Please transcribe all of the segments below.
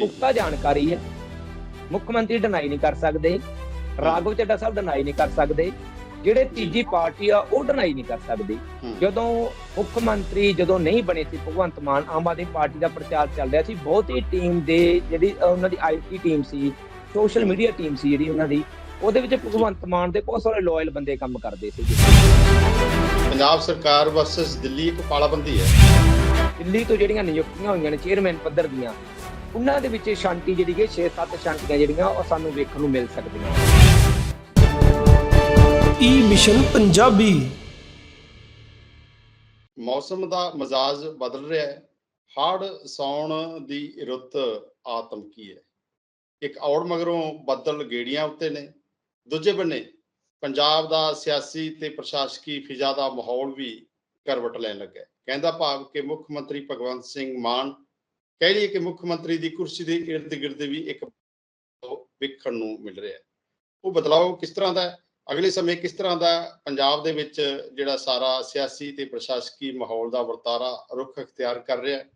ਪੁਖਤਾ ਜਾਣਕਾਰੀ ਹੈ। ਮੁੱਖ ਮੰਤਰੀ ਡਿਨਾਈ ਨਹੀਂ ਕਰ ਸਕਦੇ। ਰਾਘਵ ਚੱਡਾ ਸਾਹਿਬ ਡਿਨਾਈ ਨਹੀਂ ਕਰ ਸਕਦੇ। ਜਿਹੜੇ ਤੀਜੀ ਪਾਰਟੀ ਆ ਉਹ ਡਿਨਾਈ ਨਹੀਂ ਕਰ ਸਕਦੀ। ਜਦੋਂ ਮੁੱਖ ਮੰਤਰੀ ਜਦੋਂ ਨਹੀਂ ਬਣੇ ਸੀ ਭਗਵੰਤ ਮਾਨ ਆਮ ਆਦਮੀ ਪਾਰਟੀ ਦਾ ਪ੍ਰਚਾਰ ਚੱਲ ਰਿਹਾ ਸੀ ਬਹੁਤੀ ਟੀਮ ਦੇ ਜਿਹੜੀ ਉਹਨਾਂ ਦੀ ਆਈਟੀ ਟੀਮ ਸੀ ਸੋਸ਼ਲ ਮੀਡੀਆ ਟੀਮ ਸੀ ਜਿਹੜੀ ਉਹਨਾਂ ਦੀ ਉਹਦੇ ਵਿੱਚ ਭਗਵੰਤ ਮਾਨ ਦੇ ਬਹੁਤ ਸਾਰੇ ਲਾਇਲ ਬੰਦੇ ਕੰਮ ਕਰਦੇ ਸੀ। ਪੰਜਾਬ ਸਰਕਾਰ ਵਰਸਸ ਦਿੱਲੀ ਇੱਕ ਪਾਲਾਬੰਦੀ ਹੈ। ਦਿੱਲੀ ਤੋਂ ਜਿਹੜੀਆਂ ਨਿਯੁਕਤੀਆਂ ਹੋਈਆਂ ਨੇ ਚੇਅਰਮੈਨ ਪੱਧਰ ਦੀਆਂ ਉਹਨਾਂ ਦੇ ਵਿੱਚ ਸ਼ਾਂਤੀ ਜਿਹੜੀ ਹੈ 6-7 ਸ਼ਾਂਤੀਆਂ ਜਿਹੜੀਆਂ ਉਹ ਸਾਨੂੰ ਵੇਖਣ ਨੂੰ ਮਿਲ ਸਕਦੀਆਂ। E mission Punjabi. ਮੌਸਮ ਦਾ ਮਜ਼ਾਜ ਬਦਲ ਰਿਹਾ ਹੈ। ਹੜ ਸੌਣ ਦੀ ਰੁੱਤ ਆਤਮ ਕੀ ਹੈ। ਇੱਕ ਔੜ ਮਗਰੋਂ ਬੱਦਲ ਗੇੜੀਆਂ ਉੱਤੇ ਨੇ। ਦੂਜੇ ਬੰਨੇ ਪੰਜਾਬ ਦਾ ਸਿਆਸੀ ਤੇ ਪ੍ਰਸ਼ਾਸਕੀ ਫਿਜ਼ਾ ਦਾ ਮਾਹੌਲ ਵੀ ਕਰਵਟ ਲੈਣ ਲੱਗਾ ਹੈ। ਕਹਿੰਦਾ ਭਾਵ ਕਿ ਮੁੱਖ ਮੰਤਰੀ ਭਗਵੰਤ ਸਿੰਘ ਮਾਨ ਕਹਿ ਲਈਏ ਕਿ ਮੁੱਖ ਮੰਤਰੀ ਦੀ ਕੁਰਸੀ ਦੇ ਇਰਦ ਗਿਰਦ ਵੀ ਇੱਕ ਵੇਖਣ ਨੂੰ ਮਿਲ ਰਿਹਾ ਹੈ। ਉਹ ਬਦਲਾਅ ਕਿਸ ਤਰ੍ਹਾਂ ਦਾ ਹੈ? ਅਗਲੇ ਸਮੇਂ ਕਿਸ ਤਰ੍ਹਾਂ ਦਾ ਪੰਜਾਬ ਦੇ ਵਿੱਚ ਜਿਹੜਾ ਸਾਰਾ ਸਿਆਸੀ ਤੇ ਪ੍ਰਸ਼ਾਸਕੀ ਮਾਹੌਲ ਦਾ ਵਰਤਾਰਾ ਰੁਖ ਅਖਤਿਆਰ ਕਰ ਰਿਹਾ ਹੈ।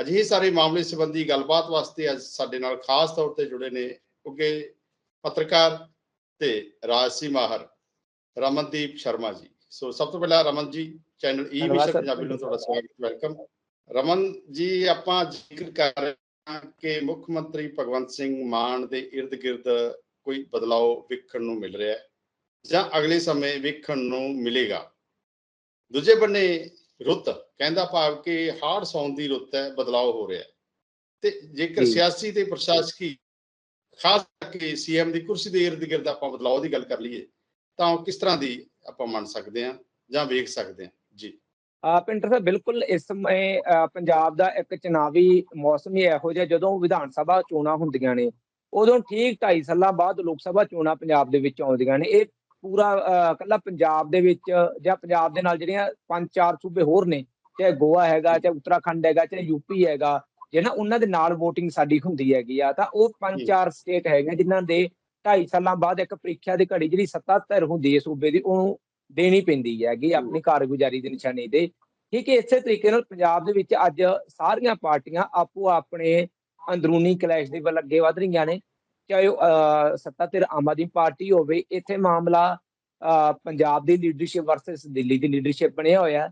ਅਜਿਹੇ ਸਾਰੇ ਮਾਮਲੇ ਸੰਬੰਧੀ ਗੱਲਬਾਤ ਵਾਸਤੇ ਅੱਜ ਸਾਡੇ ਨਾਲ ਖਾਸ ਤੌਰ ਤੇ ਜੁੜੇ ਨੇ ਉੱਗੇ ਪੱਤਰਕਾਰ ਤੇ ਰਾਜਸੀ ਮਾਹਰ ਰਮਨਦੀਪ ਸ਼ਰਮਾ ਜੀ। ਸੋ ਸਭ ਤੋਂ ਪਹਿਲਾਂ ਰਮਨ ਜੀ ਚੈਨਲ ਈ ਧੰਨਵਾਦ ਮਿਸ਼ਨ। ਪੰਜਾਬੀ ਨੂੰ ਤੁਹਾਡਾ ਸਵਾਗਤ ਵੈਲਕਮ। ਰਮਨ ਜੀ ਆਪਾਂ ਜ਼ਿਕਰ ਕਰ ਰਹੇ ਹਾਂ ਕਿ ਮੁੱਖ ਮੰਤਰੀ ਭਗਵੰਤ ਸਿੰਘ ਮਾਨ ਦੇ ਗਿਰਦ ਕੋਈ ਬਦਲਾਅ ਵੇਖਣ ਨੂੰ ਮਿਲ ਰਿਹਾ ਹੈ ਜਾਂ ਅਗਲੇ ਸਮੇਂ ਵੇਖਣ ਨੂੰ ਮਿਲੇਗਾ। ਦੂਜੇ ਬੰਨੇ ਰੁੱਤ ਕਹਿੰਦਾ ਭਾਵ ਕਿ ਹਾਰਡ ਸੌਣ ਦੀ ਰੁੱਤ ਹੈ ਬਦਲਾਅ ਹੋ ਰਿਹਾ ਹੈ। ਤੇ ਜੇਕਰ। ਸਿਆਸੀ ਤੇ ਪ੍ਰਸ਼ਾਸਕੀ ਖਾਸ ਕਰਕੇ ਸੀਐਮ ਦੀ ਕੁਰਸੀ ਦੇ ਗਿਰਦ ਆਪਾਂ ਬਦਲਾਅ ਦੀ ਗੱਲ ਕਰ ਲਈਏ ਤਾਂ ਉਹ ਕਿਸ ਤਰ੍ਹਾਂ ਦੀ ਆਪਾਂ ਮੰਨ ਸਕਦੇ ਹਾਂ ਜਾਂ ਵੇਖ ਸਕਦੇ ਹਾਂ? ਜੀ। ਪਿੰਟਰ ਸਾਹਿਬ ਬਿਲਕੁਲ ਇਸ ਸਮੇਂ ਪੰਜਾਬ ਦਾ ਇੱਕ ਚੁਣਾਵੀ ਮੌਸਮ ਹੀ ਇਹੋ ਜਿਹਾ ਜਦੋਂ ਵਿਧਾਨ ਸਭਾ ਚੋਣਾਂ ਹੁੰਦੀਆਂ ਨੇ ਉਦੋਂ ਠੀਕ 2.5 ਸਾਲਾਂ ਬਾਅਦ ਲੋਕ ਸਭਾ ਚੋਣਾਂ ਪੰਜਾਬ ਦੇ ਵਿੱਚ ਆਉਂਦੀਆਂ ਨੇ ਇਹ ਪੂਰਾ ਇਕੱਲਾ ਪੰਜਾਬ ਦੇ ਵਿੱਚ ਜਾਂ ਪੰਜਾਬ ਦੇ ਨਾਲ ਜਿਹੜੀਆਂ ਪੰਜ ਚਾਰ ਸੂਬੇ ਹੋਰ ਨੇ ਚਾਹੇ ਗੋਆ ਹੈਗਾ ਚਾਹੇ ਉੱਤਰਾਖੰਡ ਹੈਗਾ ਚਾਹੇ ਯੂਪੀ ਹੈਗਾ ਜੇ ਨਾ ਉਹਨਾਂ ਦੇ ਨਾਲ VOTING ਸਾਡੀ ਹੁੰਦੀ ਹੈਗੀ ਆ ਤਾਂ ਉਹ ਪੰਜ। ਚਾਰ ਸਟੇਟ ਹੈਗੇ ਜਿਨ੍ਹਾਂ ਦੇ 2.5 ਸਾਲਾਂ ਬਾਅਦ ਇੱਕ ਪ੍ਰੀਖਿਆ ਦੀ ਘੜੀ ਜਿਹੜੀ ਸੱਤਾ ਧਿਰ ਹੁੰਦੀ ਹੈ ਸੂਬੇ ਦੀ ਉਹ ਦੇਣੀ ਪੈਂਦੀ ਹੈਗੀ ਆਪਣੀ ਕਾਰਗੁਜ਼ਾਰੀ ਦੀ ਨਿਸ਼ਾਨੀ ਤੇ ਠੀਕ ਹੈ ਇਸੇ ਤਰੀਕੇ ਨਾਲ ਪੰਜਾਬ ਦੇ ਵਿੱਚ ਅੱਜ ਸਾਰੀਆਂ ਪਾਰਟੀਆਂ ਆਪੋ ਆਪਣੇ ਅੰਦਰੂਨੀ ਕਲੈਸ਼ ਦੇ ਵੱਲ ਅੱਗੇ ਵਧ ਰਹੀਆਂ ਨੇ ਚਾਹੇ ਉਹ ਸੱਤਾ ਧਿਰ ਆਮ ਆਦਮੀ ਪਾਰਟੀ ਹੋਵੇ ਇੱਥੇ ਮਾਮਲਾ ਪੰਜਾਬ ਦੀ ਲੀਡਰਸ਼ਿਪ ਵਰਸਸ ਦਿੱਲੀ ਦੀ ਲੀਡਰਸ਼ਿਪ ਬਣਿਆ ਹੋਇਆ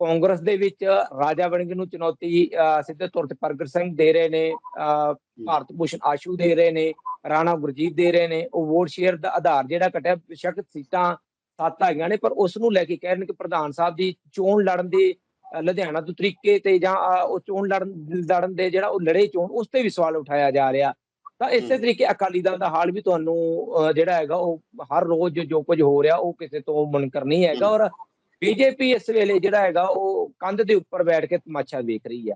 ਕਾਂਗਰਸ ਦੇ ਵਿੱਚ ਰਾਜਾ ਵੜਿੰਗ ਨੂੰ ਚੁਣੌਤੀ ਸਿੱਧੇ ਤੌਰ ਤੇ ਪ੍ਰਗਟ ਸਿੰਘ ਦੇ ਰਹੇ ਨੇ ਭਾਰਤ ਭੂਸ਼ਣ ਆਸ਼ੂ ਦੇ ਰਹੇ ਨੇ ਰਾਣਾ ਗੁਰਜੀਤ ਦੇ ਰਹੇ ਨੇ ਉਹ ਵੋਟ ਸ਼ੇਅਰ ਦਾ ਆਧਾਰ ਜਿਹੜਾ ਘਟਿਆ ਬੇਸ਼ੱਕ ਸੀਟਾਂ ਸੱਤ ਹੈਗੀਆਂ ਨੇ ਪਰ ਉਸ ਨੂੰ ਲੈ ਕੇ ਕਹਿ ਰਹੇ ਨੇ ਕਿ ਪ੍ਰਧਾਨ ਸਾਹਿਬ ਦੀ ਚੋਣ ਲੜਨ ਦੇ ਲੁਧਿਆਣਾ ਤੋਂ ਤਰੀਕੇ ਤੇ ਜਾਂ ਉਹ ਚੋਣ ਲੜਨ ਲੜਨ ਦੇ ਜਿਹੜਾ ਉਹ ਲੜੇ ਚੋਣ ਉਸ ਤੇ ਵੀ ਸਵਾਲ ਉਠਾਇਆ ਜਾ ਰਿਹਾ ਤਾਂ ਇਸੇ। ਤਰੀਕੇ ਅਕਾਲੀ ਦਲ ਦਾ ਹਾਲ ਵੀ ਤੁਹਾਨੂੰ ਜਿਹੜਾ ਹੈਗਾ ਉਹ ਹਰ ਰੋਜ਼ ਜੋ ਕੁਝ ਹੋ ਰਿਹਾ ਉਹ ਕਿਸੇ ਤੋਂ ਮੁਨਕਰ ਨਹੀਂ ਹੈਗਾ। ਔਰ ਬੀਜੇਪੀ ਇਸ ਵੇਲੇ ਜਿਹੜਾ ਹੈਗਾ ਉਹ ਕੰਧ ਦੇ ਉੱਪਰ ਬੈਠ ਕੇ ਤਮਾਸ਼ਾ ਵੇਖ ਰਹੀ ਹੈ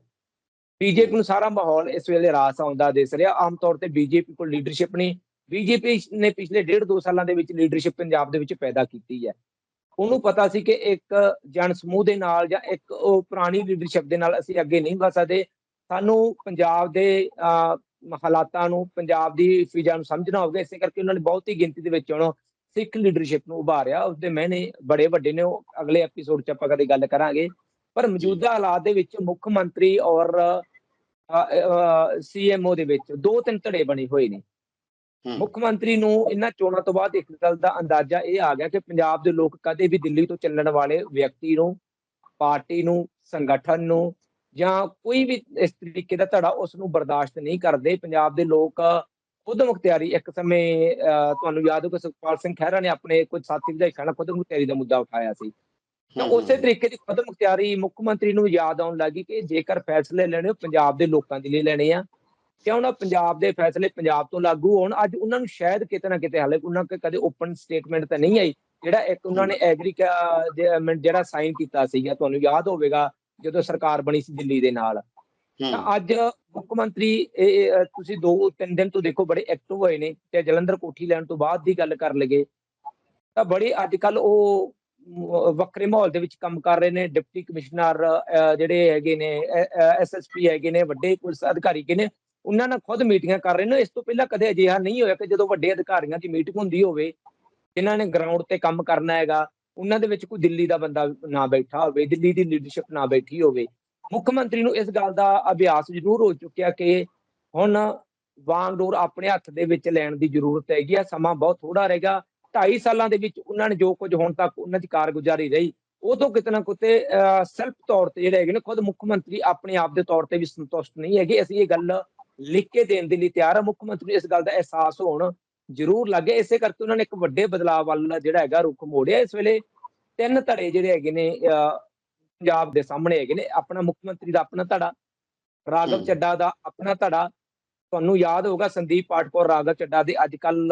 ਬੀਜੇਪੀ ਨੂੰ ਸਾਰਾ ਮਾਹੌਲ ਇਸ ਵੇਲੇ ਰਾਸ ਆਉਂਦਾ ਦਿਸ ਰਿਹਾ ਆਮ ਤੌਰ ਤੇ ਬੀਜੇਪੀ ਕੋਲ ਲੀਡਰਸ਼ਿਪ ਨਹੀਂ ਬੀਜੇਪੀ ਨੇ ਪਿਛਲੇ ਡੇਢ ਦੋ ਸਾਲਾਂ ਦੇ ਵਿੱਚ ਲੀਡਰਸ਼ਿਪ ਪੰਜਾਬ ਦੇ ਵਿੱਚ ਪੈਦਾ ਕੀਤੀ ਹੈ। ਉਹਨੂੰ ਪਤਾ ਸੀ ਕਿ ਇੱਕ ਜਨ ਸਮੂਹ ਦੇ ਨਾਲ ਜਾਂ ਇੱਕ ਉਹ ਪੁਰਾਣੀ ਲੀਡਰਸ਼ਿਪ ਦੇ ਨਾਲ ਅਸੀਂ ਅੱਗੇ ਨਹੀਂ ਵਧ ਸਕਦੇ। ਸਾਨੂੰ ਪੰਜਾਬ ਦੇ ਹਾਲਾਤਾਂ ਨੂੰ ਪੰਜਾਬ ਦੀ ਫਿਜ਼ਾ ਨੂੰ ਸਮਝਣਾ ਹੋਵੇਗਾ ਇਸੇ ਕਰਕੇ ਉਹਨਾਂ ਨੇ ਬਹੁਤੀ ਗਿਣਤੀ ਦੇ ਵਿੱਚ ਹੁਣ ਸਿੱਖ ਲੀਡਰਸ਼ਿਪ ਨੂੰ ਉਭਾਰਿਆ। ਉਸਦੇ ਮੈਨੇ ਬੜੇ ਵੱਡੇ ਨੇ ਉਹ ਅਗਲੇ ਐਪੀਸੋਡ 'ਚ ਆਪਾਂ ਕਦੇ ਗੱਲ ਕਰਾਂਗੇ। ਪਰ ਮੌਜੂਦਾ ਹਾਲਾਤ ਦੇ ਵਿੱਚ ਮੁੱਖ ਮੰਤਰੀ ਔਰ ਸੀਐਮਓ ਦੇ ਵਿੱਚ ਦੋ ਤਿੰਨ ਧੜੇ ਬਣੇ ਹੋਏ ਨੇ। ਮੁੱਖ ਮੰਤਰੀ ਨੂੰ ਇਹਨਾਂ ਚੋਣਾਂ ਤੋਂ ਬਾਅਦ ਇੱਕ ਗੱਲ ਦਾ ਅੰਦਾਜ਼ਾ ਇਹ ਆ ਗਿਆ ਕਿ ਪੰਜਾਬ ਦੇ ਲੋਕ ਕਦੇ ਵੀ ਦਿੱਲੀ ਤੋਂ ਚੱਲਣ ਵਾਲੇ ਵਿਅਕਤੀ ਨੂੰ ਪਾਰਟੀ ਨੂੰ ਸੰਗਠਨ ਨੂੰ ਜਾਂ ਕੋਈ ਵੀ ਇਸ ਤਰੀਕੇ ਦਾ ਧੜਾ ਉਸ ਨੂੰ ਬਰਦਾਸ਼ਤ ਨਹੀਂ ਕਰਦੇ। ਪੰਜਾਬ ਦੇ ਲੋਕ ਖੁਦ ਮੁਖਤਿਆਰੀ ਇੱਕ ਸਮੇਂ ਤੁਹਾਨੂੰ ਯਾਦ ਹੋਊਗਾ ਸੁਖਪਾਲ ਸਿੰਘ ਖਹਿਰਾ ਨੇ ਆਪਣੇ ਕੁਝ ਸਾਥੀ ਵਿਧਾਇਕਾਂ ਨਾਲ ਖੁਦ ਮੁਖਤਿਆਰੀ ਦਾ ਮੁੱਦਾ ਉਠਾਇਆ ਸੀ। ਤਾਂ ਉਸੇ ਤਰੀਕੇ ਦੀ ਖੁਦ ਮੁਖਤਿਆਰੀ ਮੁੱਖ ਮੰਤਰੀ ਨੂੰ ਯਾਦ ਆਉਣ ਲੱਗੀ ਕਿ ਜੇਕਰ ਫੈਸਲੇ ਲੈਣੇ ਉਹ ਪੰਜਾਬ ਦੇ ਲੋਕਾਂ ਦੇ ਲਈ ਲੈਣੇ ਆ। ਕਿਉਂ ਨਾ ਪੰਜਾਬ ਦੇ ਫੈਸਲੇ ਪੰਜਾਬ ਤੋਂ ਲਾਗੂ ਹੋਣ? ਅੱਜ ਉਹਨਾਂ ਨੂੰ ਸ਼ਾਇਦ ਕਿਤੇ ਨਾ ਕਿਤੇ ਹਾਲੇ ਉਹਨਾਂ ਕੋਲ ਕਦੇ ਓਪਨ ਸਟੇਟਮੈਂਟ ਤਾਂ ਨਹੀਂ ਆਈ। ਜਿਹੜਾ ਇੱਕ ਉਹਨਾਂ ਨੇ ਐਗਰੀਮੈਂਟ ਜਿਹੜਾ ਸਾਈਨ ਕੀਤਾ ਸੀਗਾ ਤੁਹਾਨੂੰ ਯਾਦ ਹੋਵੇਗਾ ਜਦੋਂ ਸਰਕਾਰ ਬਣੀ ਸੀ ਦਿੱਲੀ ਦੇ ਨਾਲ। ਤਾਂ ਅੱਜ ਮੁੱਖ ਮੰਤਰੀ ਤੁਸੀਂ ਦੋ ਤਿੰਨ ਦਿਨ ਤੋਂ ਦੇਖੋ ਬੜੇ ਐਕਟਿਵ ਹੋਏ ਨੇ ਤੇ ਜਲੰਧਰ ਕੋਠੀ ਲੈਣ ਤੋਂ ਬਾਅਦ ਦੀ ਗੱਲ ਕਰ ਲਗੇ ਤਾਂ ਬੜੀ ਅੱਜ ਕੱਲ ਉਹ ਵੱਖਰੇ ਮਾਹੌਲ ਦੇ ਵਿੱਚ ਕੰਮ ਕਰ ਰਹੇ ਨੇ। ਡਿਪਟੀ ਕਮਿਸ਼ਨਰ ਜਿਹੜੇ ਹੈਗੇ ਨੇ ਐਸਐਸਪੀ ਹੈਗੇ ਨੇ ਵੱਡੇ ਪੁਲਿਸ ਅਧਿਕਾਰੀ ਹੈਗੇ ਨੇ ਉਹਨਾਂ ਨਾਲ ਖੁਦ ਮੀਟਿੰਗਾਂ ਕਰ ਰਹੇ ਨੇ। ਇਸ ਤੋਂ ਪਹਿਲਾਂ ਕਦੇ ਅਜਿਹਾ ਨਹੀਂ ਹੋਇਆ ਕਿ ਜਦੋਂ ਵੱਡੇ ਅਧਿਕਾਰੀਆਂ ਦੀ ਮੀਟਿੰਗ ਹੁੰਦੀ ਹੋਵੇ, ਜਿਨ੍ਹਾਂ ਨੇ ਗਰਾਊਂਡ ਤੇ ਕੰਮ ਕਰਨਾ ਹੈਗਾ, ਉਹਨਾਂ ਦੇ ਵਿੱਚ ਕੋਈ ਦਿੱਲੀ ਦਾ ਬੰਦਾ ਨਾ ਬੈਠਾ ਹੋਵੇ, ਦਿੱਲੀ ਦੀ ਲੀਡਰਸ਼ਿਪ ਨਾ ਬੈਠੀ ਹੋਵੇ। ਮੁੱਖ ਮੰਤਰੀ ਨੂੰ ਇਸ ਗੱਲ ਦਾ ਅਭਿਆਸ ਜ਼ਰੂਰ ਹੋ ਚੁੱਕਿਆ ਕਿ ਹੁਣ ਵਾਂਗਡੋਰ ਆਪਣੇ ਹੱਥ ਦੇ ਵਿੱਚ ਲੈਣ ਦੀ ਜ਼ਰੂਰਤ ਹੈਗੀ ਆ, ਸਮਾਂ ਬਹੁਤ ਥੋੜਾ ਰਹੇਗਾ 2.5 ਸਾਲਾਂ ਦੇ ਵਿੱਚ ਉਹਨਾਂ ਨੇ ਜੋ ਕੁਝ ਹੁਣ ਤੱਕ ਉਹਨਾਂ ਦੀ ਕਾਰਗੁਜ਼ਾਰੀ ਰਹੀ ਉਹ ਤੋਂ ਕਿਤੇ ਨਾ ਕਿਤੇ ਸੈਲਫ ਤੌਰ ਤੇ ਜਿਹੜੇ ਹੈਗੇ ਨੇ, ਖੁਦ ਮੁੱਖ ਮੰਤਰੀ ਆਪਣੇ ਆਪ ਦੇ ਤੌਰ ਤੇ ਵੀ ਸੰਤੁਸ਼ਟ ਨਹੀਂ ਹੈਗੇ। ਅਸੀਂ ਇਹ ਗੱਲ ਲਿਖ ਕੇ ਦੇਣ ਦੇ ਲਈ ਤਿਆਰ ਹਾਂ ਮੁੱਖ ਮੰਤਰੀ ਨੂੰ ਇਸ ਗੱਲ ਦਾ ਅਹਿਸਾਸ ਹੋਣ ਜ਼ਰੂਰ ਲੱਗੇ ਇਸੇ ਕਰਕੇ ਉਹਨਾਂ ਨੇ ਇੱਕ ਵੱਡੇ ਬਦਲਾਅ ਵੱਲ ਜਿਹੜਾ ਹੈਗਾ ਰੁਖ ਮੋੜਿਆ ਇਸ ਵੇਲੇ। ਤਿੰਨ ਧੜੇ ਜਿਹੜੇ ਹੈਗੇ ਨੇ ਪੰਜਾਬ ਦੇ ਸਾਹਮਣੇ ਹੈਗੇ ਨੇ। ਆਪਣਾ ਮੁੱਖ ਮੰਤਰੀ ਦਾ ਆਪਣਾ ਧੜਾ ਰਾਘਵ। ਚੱਡਾ ਦਾ ਆਪਣਾ ਧੜਾ। ਤੁਹਾਨੂੰ ਯਾਦ ਹੋਊਗਾ ਸੰਦੀਪ ਪਾਟਕੌਰ ਰਾਘਵ ਚੱਡਾ ਦੇ ਅੱਜ ਕੱਲ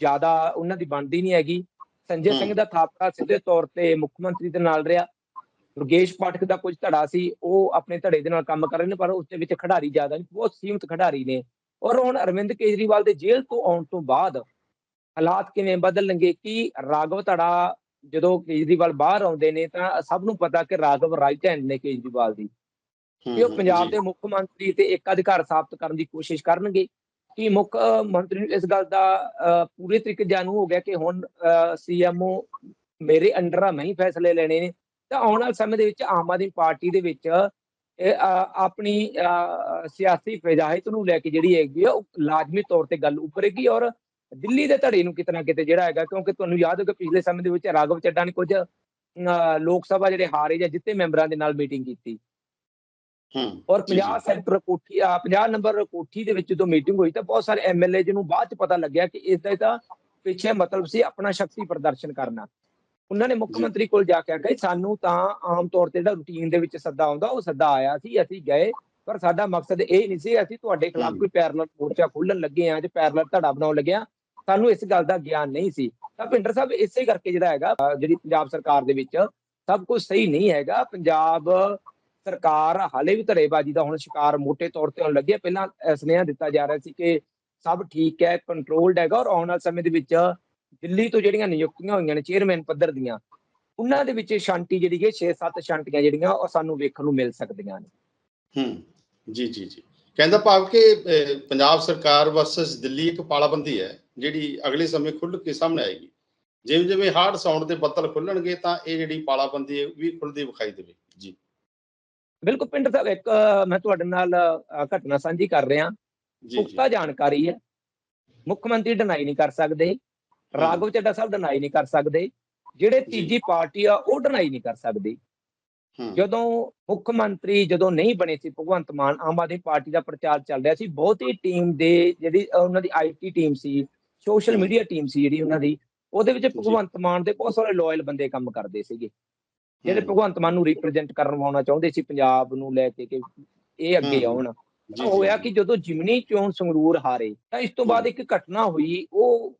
ਜ਼ਿਆਦਾ ਉਹਨਾਂ ਦੀ ਬਣਦੀ ਨਹੀਂ ਹੈਗੀ। ਸੰਜੇ। ਸਿੰਘ ਦਾ ਥਾਪੜਾ ਸਿੱਧੇ ਤੌਰ ਤੇ ਮੁੱਖ ਮੰਤਰੀ ਦੇ ਨਾਲ ਰਿਹਾ। ਦੁਰਗੇਸ਼ ਪਾਠਕ ਦਾ ਕੁਝ ਧੜਾ ਸੀ ਉਹ ਆਪਣੇ ਧੜੇ ਦੇ ਨਾਲ ਕੰਮ ਕਰ ਰਹੇ ਨੇ ਪਰ ਉਸ ਦੇ ਵਿੱਚ ਖਿਡਾਰੀ ਜ਼ਿਆਦਾ ਨਹੀਂ ਬਹੁਤ ਸੀਮਤ ਖਿਡਾਰੀ ਨੇ। ਔਰ ਹੁਣ ਅਰਵਿੰਦ ਕੇਜਰੀਵਾਲ ਦੇ ਜੇਲ੍ਹ ਤੋਂ ਆਉਣ ਤੋਂ ਬਾਅਦ ਹਾਲਾਤ ਕਿਵੇਂ ਬਦਲਣਗੇ ਕਿ ਰਾਘਵ ਧੜਾ ਜਦੋਂ ਕੇਜਰੀਵਾਲ ਬਾਹਰ ਆਉਂਦੇ ਨੇ ਤਾਂ ਸਭ ਨੂੰ ਪਤਾ ਕਿ ਰਾਘਵ ਰਾਈਟ ਹੈਂਡ ਨੇ ਕੇਜਰੀਵਾਲ ਦੀ। ਕਿ ਉਹ ਪੰਜਾਬ। ਦੇ ਮੁੱਖ ਮੰਤਰੀ ਤੇ ਇੱਕ ਅਧਿਕਾਰ ਸਾਬਤ ਕਰਨ ਦੀ ਕੋਸ਼ਿਸ਼ ਕਰਨਗੇ। ਕਿ ਮੁੱਖ ਮੰਤਰੀ ਨੂੰ ਇਸ ਗੱਲ ਦਾ ਪੂਰੇ ਤਰੀਕੇ ਜਾਣੂ ਹੋ ਗਿਆ ਕਿ ਹੁਣ ਸੀਐਮਓ ਮੇਰੇ ਅੰਡਰ ਆ ਮੈਂ ਹੀ ਫੈਸਲੇ ਲੈਣੇ ਨੇ। ਤਾਂ ਆਉਣ ਵਾਲੇ ਸਮੇਂ ਦੇ ਵਿੱਚ ਆਮ ਆਦਮੀ ਪਾਰਟੀ ਦੇ ਵਿੱਚ ਆਪਣੀ ਸਿਆਸੀ ਫਜ਼ਾਹਿਤ ਨੂੰ ਲੈ ਕੇ ਜਿਹੜੀ ਹੈਗੀ ਉਹ ਲਾਜ਼ਮੀ ਤੌਰ ਤੇ ਗੱਲ ਉੱਪਰੇਗੀ ਔਰ ਦਿੱਲੀ ਦੇ ਧੜੇ ਨੂੰ ਕਿਤੇ ਨਾ ਕਿਤੇ ਜਿਹੜਾ ਹੈਗਾ ਕਿਉਂਕਿ ਤੁਹਾਨੂੰ ਯਾਦ ਹੋਗਾ ਪਿਛਲੇ ਸਮੇਂ ਦੇ ਵਿੱਚ ਰਾਘਵ ਚੱਡਾ ਨੇ ਕੁਝ ਲੋਕ ਸਭਾ ਜਿਹੜੇ ਹਾਰੇ ਜਾਂ ਜਿੱਤੇ ਮੈਂਬਰਾਂ ਦੇ ਨਾਲ ਮੀਟਿੰਗ ਕੀਤੀ। ਹੂੰ। ਔਰ ਜੀ, ਜੀ। 50 ਸੈਕਟਰ ਕੋਠੀ ਆ 50 ਨੰਬਰ ਕੋਠੀ ਦੇ ਵਿੱਚ ਜਦੋਂ ਮੀਟਿੰਗ ਹੋਈ ਤਾਂ ਬਹੁਤ ਸਾਰੇ ਐਮਐਲਏ ਜਿਹਨੂੰ ਬਾਅਦ ਚ ਪਤਾ ਲੱਗਿਆ ਕਿ ਇਸ ਦਾ ਤਾਂ ਪਿੱਛੇ ਮਤਲਬ ਸੀ ਆਪਣਾ ਸ਼ਕਤੀ ਪ੍ਰਦਰਸ਼ਨ ਕਰਨਾ। ਉਹਨਾਂ ਨੇ ਮੁੱਖ। ਮੰਤਰੀ ਕੋਲ ਜਾ ਕੇ ਆਖਿਆ ਸਾਨੂੰ ਤਾਂ ਆਮ ਤੌਰ ਤੇ ਜਿਹੜਾ ਰੂਟੀਨ ਦੇ ਵਿੱਚ ਸੱਦਾ ਆਉਂਦਾ ਉਹ ਸੱਦਾ ਆਇਆ ਸੀ ਅਸੀਂ ਗਏ ਪਰ ਸਾਡਾ ਮਕਸਦ ਇਹ ਨਹੀਂ ਸੀ ਅਸੀਂ ਤੁਹਾਡੇ ਖਿਲਾਫ। ਕੋਈ ਪੈਰਲਲ ਮੋਰਚਾ ਖੋਲਣ ਲੱਗੇ ਆ ਜਾਂ ਪੈਰਲਲ ਧੜਾ ਬਣਾਉਣ ਲੱਗੇ ਆ ਸਾਨੂੰ ਇਸ ਗੱਲ ਦਾ ਗਿਆਨ ਨਹੀਂ ਸੀ ਤਾਂ ਭਿੰਡਰ ਸਾਹਿਬ ਇਸੇ ਕਰਕੇ ਜਿਹੜਾ ਹੈਗਾ ਜਿਹੜੀ ਪੰਜਾਬ ਸਰਕਾਰ ਦੇ ਵਿੱਚ ਸਭ ਕੁਝ ਸਹੀ ਨਹੀਂ ਹੈਗਾ ਪੰਜਾਬ ਸਰਕਾਰ ਹਾਲੇ ਵੀ ਧੜੇਬਾਜ਼ੀ ਦਾ ਹੁਣ ਸ਼ਿਕਾਰ ਮੋٹے ਤੌਰ ਤੇ ਹੋਣ ਲੱਗੀ ਹੈ ਪਹਿਲਾਂ ਸੁਨੇਹਾ ਦਿੱਤਾ ਜਾ ਰਿਹਾ ਸੀ ਕਿ ਸਭ ਠੀਕ ਹੈ ਕੰਟਰੋਲਡ ਹੈਗਾ ਔਰ ਆਉਣ ਵਾਲੇ ਸਮੇਂ ਦੇ ਵਿੱਚ ਦਿੱਲੀ ਤੋਂ ਜਿਹੜੀਆਂ ਨਿਯੁਕਤੀਆਂ ਹੋਈਆਂ ਨੇ ਚੇਅਰਮੈਨ ਪੱਧਰ ਦੀਆਂ ਉਹਨਾਂ ਦੇ ਵਿੱਚ ਸ਼ਾਂਤੀ ਜਿਹੜੀ ਹੈ 6-7 ਸ਼ਾਂਤੀਆਂ ਜਿਹੜੀਆਂ ਉਹ ਸਾਨੂੰ ਵੇਖਣ ਨੂੰ ਮਿਲ ਸਕਦੀਆਂ ਨੇ। ਹੂੰ ਜੀ ਜੀ ਜੀ। ਕਹਿੰਦਾ ਭਾਵ ਕਿ ਪੰਜਾਬ ਸਰਕਾਰ ਵਰਸਸ ਦਿੱਲੀ ਇੱਕ ਪਾਲਾਬੰਦੀ ਹੈ ਜਿਹੜੀ ਅਗਲੇ ਸਮੇਂ ਖੁੱਲ੍ਹ ਕੇ ਸਾਹਮਣੇ ਆਏਗੀ। ਜਿਵੇਂ ਜਿਵੇਂ ਹਾਰਡ ਸਾਊਂਡ ਦੇ ਬੱਦਲ ਖੁੱਲਣਗੇ ਤਾਂ ਇਹ ਜਿਹੜੀ ਪਾਲਾਬੰਦੀ ਵੀ ਖੁੱਲਦੀ ਵਿਖਾਈ ਦੇਵੇ ਜੀ। ਬਿਲਕੁਲ ਪਿੰਡ ਸਾਹਿਬ ਇੱਕ ਮੈਂ ਤੁਹਾਡੇ ਨਾਲ ਘਟਨਾ ਸਾਂਝੀ ਕਰ ਰਿਹਾ। ਪੁਖਤਾ ਜਾਣਕਾਰੀ ਹੈ। ਮੁੱਖ ਮੰਤਰੀ ਡਿਨਾਈ ਨਹੀਂ ਕਰ ਸਕਦੇ। ਰਾਘਵ ਚੱਡਾ ਸਾਹਿਬ ਡਿਨਾਈ ਨਹੀਂ ਕਰ ਸਕਦੇ ਜਿਹੜੇ। ਤੀਜੀ ਪਾਰਟੀ ਆ ਉਹ ਡਿਨਾਈ ਨਹੀਂ ਕਰ ਸਕਦੀ ਜਦੋਂ ਮੁੱਖ ਮੰਤਰੀ ਜਦੋਂ ਨਹੀਂ ਬਣੇ ਸੀ ਭਗਵੰਤ ਮਾਨ ਆਮ ਆਦਮੀ ਪਾਰਟੀ ਦਾ ਪ੍ਰਚਾਰ ਚੱਲ ਰਿਹਾ ਸੀ ਬਹੁਤੀ ਟੀਮ ਦੇ ਜਿਹੜੀ ਉਹਨਾਂ ਦੀ ਆਈਟੀ ਟੀਮ ਸੀ ਸੋਸ਼ਲ। ਮੀਡੀਆ ਟੀਮ ਸੀ ਜਿਹੜੀ ਉਹਨਾਂ ਦੀ ਉਹਦੇ ਵਿੱਚ। ਭਗਵੰਤ ਮਾਨ ਦੇ ਬਹੁਤ ਸਾਰੇ ਲਾਇਲ ਬੰਦੇ ਕੰਮ ਕਰਦੇ ਸੀਗੇ ਜਿਹੜੇ ਭਗਵੰਤ ਮਾਨ ਨੂੰ ਰਿਪਰੈਜ਼ੈਂਟ ਕਰਵਾਉਣਾ ਚਾਹੁੰਦੇ ਸੀ ਪੰਜਾਬ ਨੂੰ ਲੈ ਕੇ ਕਿ ਇਹ ਅੱਗੇ। ਆਉਣ ਹੋਇਆ ਕਿ ਜਦੋਂ ਜਿਮਨੀ ਚੋਣ ਸੰਗਰੂਰ ਹਾਰੇ ਤਾਂ ਇਸ ਤੋਂ ਬਾਅਦ। ਇੱਕ ਘਟਨਾ ਹੋਈ ਉਹ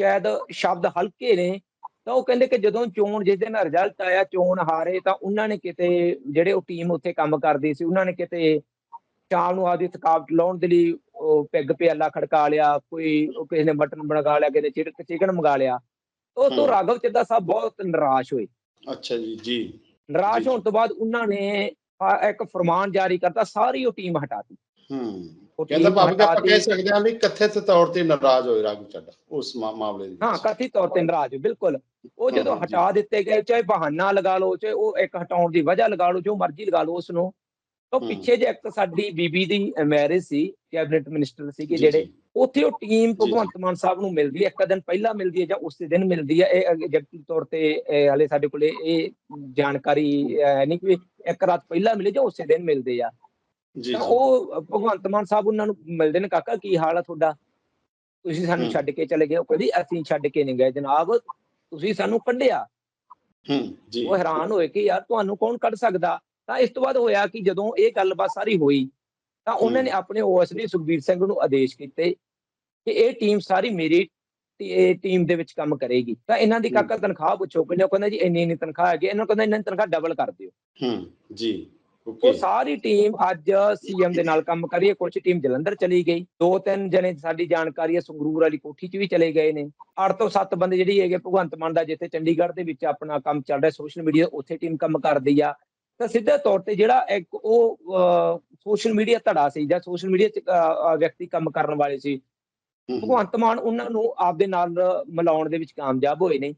ਸ਼ਾਇਦ ਸ਼ਬਦ ਹਲਕੇ ਨੇ ਤਾਂ ਉਹ ਕਹਿੰਦੇ ਕਿ ਜਦੋਂ ਚੋਣ ਜਿਸ ਦਿਨ ਰਿਜ਼ਲਟ ਆਇਆ ਚੋਣ ਹਾਰੇ ਤਾਂ ਉਹਨਾਂ ਨੇ ਕਿਤੇ ਜਿਹੜੇ ਉਹ ਟੀਮ ਉੱਥੇ ਕੰਮ ਕਰਦੀ ਸੀ ਉਹਨਾਂ ਨੇ ਕਿਤੇ ਸ਼ਾਮ ਨੂੰ ਆਦੀ ਥਕਾਵਟ ਲਾਉਣ ਦੇ ਲਈ ਉਹ ਪੈਗ ਪਿਆਲਾ ਖੜਕਾ ਲਿਆ ਕੋਈ ਉਹ ਕਿਸੇ ਨੇ ਮਟਨ ਬਣਾ ਲਿਆ ਕਿਸੇ ਨੇ ਚਿਕਨ ਚਿਕਨ ਮੰਗਾ ਲਿਆ ਉਹ ਤੋਂ। ਰਾਘਵ ਚੱਦਾ ਸਾਹਿਬ ਬਹੁਤ ਨਿਰਾਸ਼ ਹੋਏ ਅੱਛਾ ਜੀ ਜੀ ਨਿਰਾਸ਼। ਹੋਣ ਤੋਂ ਬਾਅਦ ਉਹਨਾਂ ਨੇ ਇੱਕ ਫਰਮਾਨ ਜਾਰੀ ਕਰਤਾ ਸਾਰੀ ਉਹ ਟੀਮ ਹਟਾਤੀ ਹੂੰ ਕਹਿੰਦਾ ਭਾਵ ਕਿ ਆਪਾਂ। ਕਹਿ ਸਕਦੇ ਹਾਂ ਵੀ ਕਥਿਤ ਤੌਰ ਤੇ ਨਾਰਾਜ਼ ਹੋਏ ਰਾਘਵ ਚੱਡਾ ਉਸ ਮਾਮਲੇ ਦੇ ਹਾਂ ਕਥਿਤ ਤੌਰ ਤੇ ਨਾਰਾਜ਼ ਬਿਲਕੁਲ ਉਹ ਜਦੋਂ। ਹਟਾ ਦਿੱਤੇ ਗਏ ਚਾਹੇ ਬਹਾਨਾ ਲਗਾ ਲਓ ਚਾਹੇ ਉਹ ਇੱਕ ਹਟਾਉਣ ਦੀ ਵਜ੍ਹਾ ਲਗਾ ਲਓ ਜੋ ਮਰਜ਼ੀ ਲਗਾ ਲਓ ਉਸ ਨੂੰ ਉਹ। ਪਿੱਛੇ ਜੇ ਇੱਕ ਸਾਡੀ ਬੀਬੀ ਦੀ ਮੈਰਿਜ ਸੀ ਕੈਬਨਿਟ ਮਿਨਿਸਟਰ ਸੀਗੇ ਜੀ, ਜਿਹੜੇ। ਉੱਥੇ ਉਹ ਟੀਮ। ਭਗਵੰਤ ਮਾਨ ਸਾਹਿਬ ਨੂੰ ਮਿਲਦੀ ਹੈ ਇੱਕ ਦਿਨ ਪਹਿਲਾਂ ਮਿਲਦੀ ਹੈ ਜਾਂ ਉਸੇ ਦਿਨ ਮਿਲਦੀ ਹੈ ਇਹ ਜਗਤੀ ਤੌਰ ਤੇ ਹਲੇ ਸਾਡੇ ਕੋਲੇ ਇਹ ਜਾਣਕਾਰੀ ਨਹੀਂ ਕਿ ਇੱਕ ਰਾਤ ਪਹਿਲਾਂ ਮਿਲੇ ਜਾਂ ਉਸੇ ਦਿਨ ਮਿਲਦੇ ਆ ਤਾਂ ਜੀ। ਉਹ ਭਗਵੰਤ ਮਾਨ ਸਾਹਿਬ ਉਹਨਾਂ ਨੂੰ ਮਿਲਦੇ ਨੇ ਕਾਕਾ ਕੀ ਹਾਲ ਆ ਤੁਹਾਡਾ? ਤੁਸੀਂ ਸਾਨੂੰ। ਛੱਡ ਕੇ ਚਲੇ ਗਏ ਉਹ ਕਹਿੰਦੀ ਅਸੀਂ ਛੱਡ ਕੇ ਨਹੀਂ ਗਏ ਜਨਾਬ। ਤੁਸੀਂ ਸਾਨੂੰ ਕੱਢਿਆ। ਹੂੰ ਜੀ। ਉਹ ਹੈਰਾਨ ਹੋਏ ਕਿ ਯਾਰ ਤੁਹਾਨੂੰ ਕੌਣ ਕੱਢ ਸਕਦਾ? ਤਾਂ ਇਸ ਤੋਂ ਬਾਅਦ ਹੋਇਆ ਕਿ ਜਦੋਂ ਇਹ ਗੱਲਬਾਤ ਸਾਰੀ ਹੋਈ ਤਾਂ ਉਹਨਾਂ। ਨੇ ਆਪਣੇ ਓਐਸਡੀ ਸੁਖਬੀਰ ਸਿੰਘ ਨੂੰ ਆਦੇਸ਼ ਕੀਤੇ ਕਿ ਇਹ ਟੀਮ ਸਾਰੀ ਮੇਰੀ ਟੀਮ ਦੇ ਵਿੱਚ ਕੰਮ ਕਰੇਗੀ। ਤਾਂ ਇਹਨਾਂ ਦੀ। ਕਾਕਾ ਤਨਖਾਹ ਪੁੱਛੋ ਕਹਿੰਦੇ ਕਹਿੰਦਾ ਜੀ ਇੰਨੀ ਇੰਨੀ ਤਨਖਾਹ ਹੈਗੀ ਇਹਨਾਂ ਨੂੰ ਕਹਿੰਦਾ ਇਹਨਾਂ ਦੀ ਤਨਖਾਹ ਡਬਲ ਕਰ ਦਿਓ। ਹੂੰ ਜੀ। ਉਹ ਸਾਰੀ ਟੀਮ ਅੱਜ ਸੀਐਮ ਦੇ ਨਾਲ ਕੰਮ ਕਰੀ ਹੈ ਕੁਝ ਟੀਮ ਜਲੰਧਰ ਚਲੀ ਗਈ। ਦੋ ਤਿੰਨ ਜਣੇ ਸਾਡੀ ਜਾਣਕਾਰੀ ਹੈ ਸੰਗਰੂਰ ਵਾਲੀ ਕੋਠੀ 'ਚ ਵੀ ਚਲੇ ਗਏ ਨੇ। 8 ਤੋਂ 7 ਬੰਦੇ ਜਿਹੜੀ ਹੈਗੇ ਭਗਵੰਤ ਮਾਨ ਦਾ ਜਿੱਥੇ ਚੰਡੀਗੜ੍ਹ ਦੇ ਵਿੱਚ ਆਪਣਾ ਕੰਮ ਚੱਲ ਰਿਹਾ ਸੋਸ਼ਲ ਮੀਡੀਆ ਉੱਥੇ ਟੀਮ ਕੰਮ ਕਰਦੀ ਆ। ਤਾਂ ਸਿੱਧੇ ਤੌਰ ਤੇ ਜਿਹੜਾ ਇੱਕ ਉਹ ਸੋਸ਼ਲ ਮੀਡੀਆ ਧੜਾ ਸੀ ਜਾਂ ਸੋਸ਼ਲ ਮੀਡੀਆ 'ਚ ਵਿਅਕਤੀ ਕੰਮ ਕਰਨ ਵਾਲੇ ਸੀ। ਭਗਵੰਤ ਮਾਨ ਉਹਨਾਂ ਨੂੰ ਆਪਦੇ ਨਾਲ ਮਿਲਾਉਣ ਦੇ ਵਿੱਚ ਕਾਮਯਾਬ ਹੋਏ ਨੇ।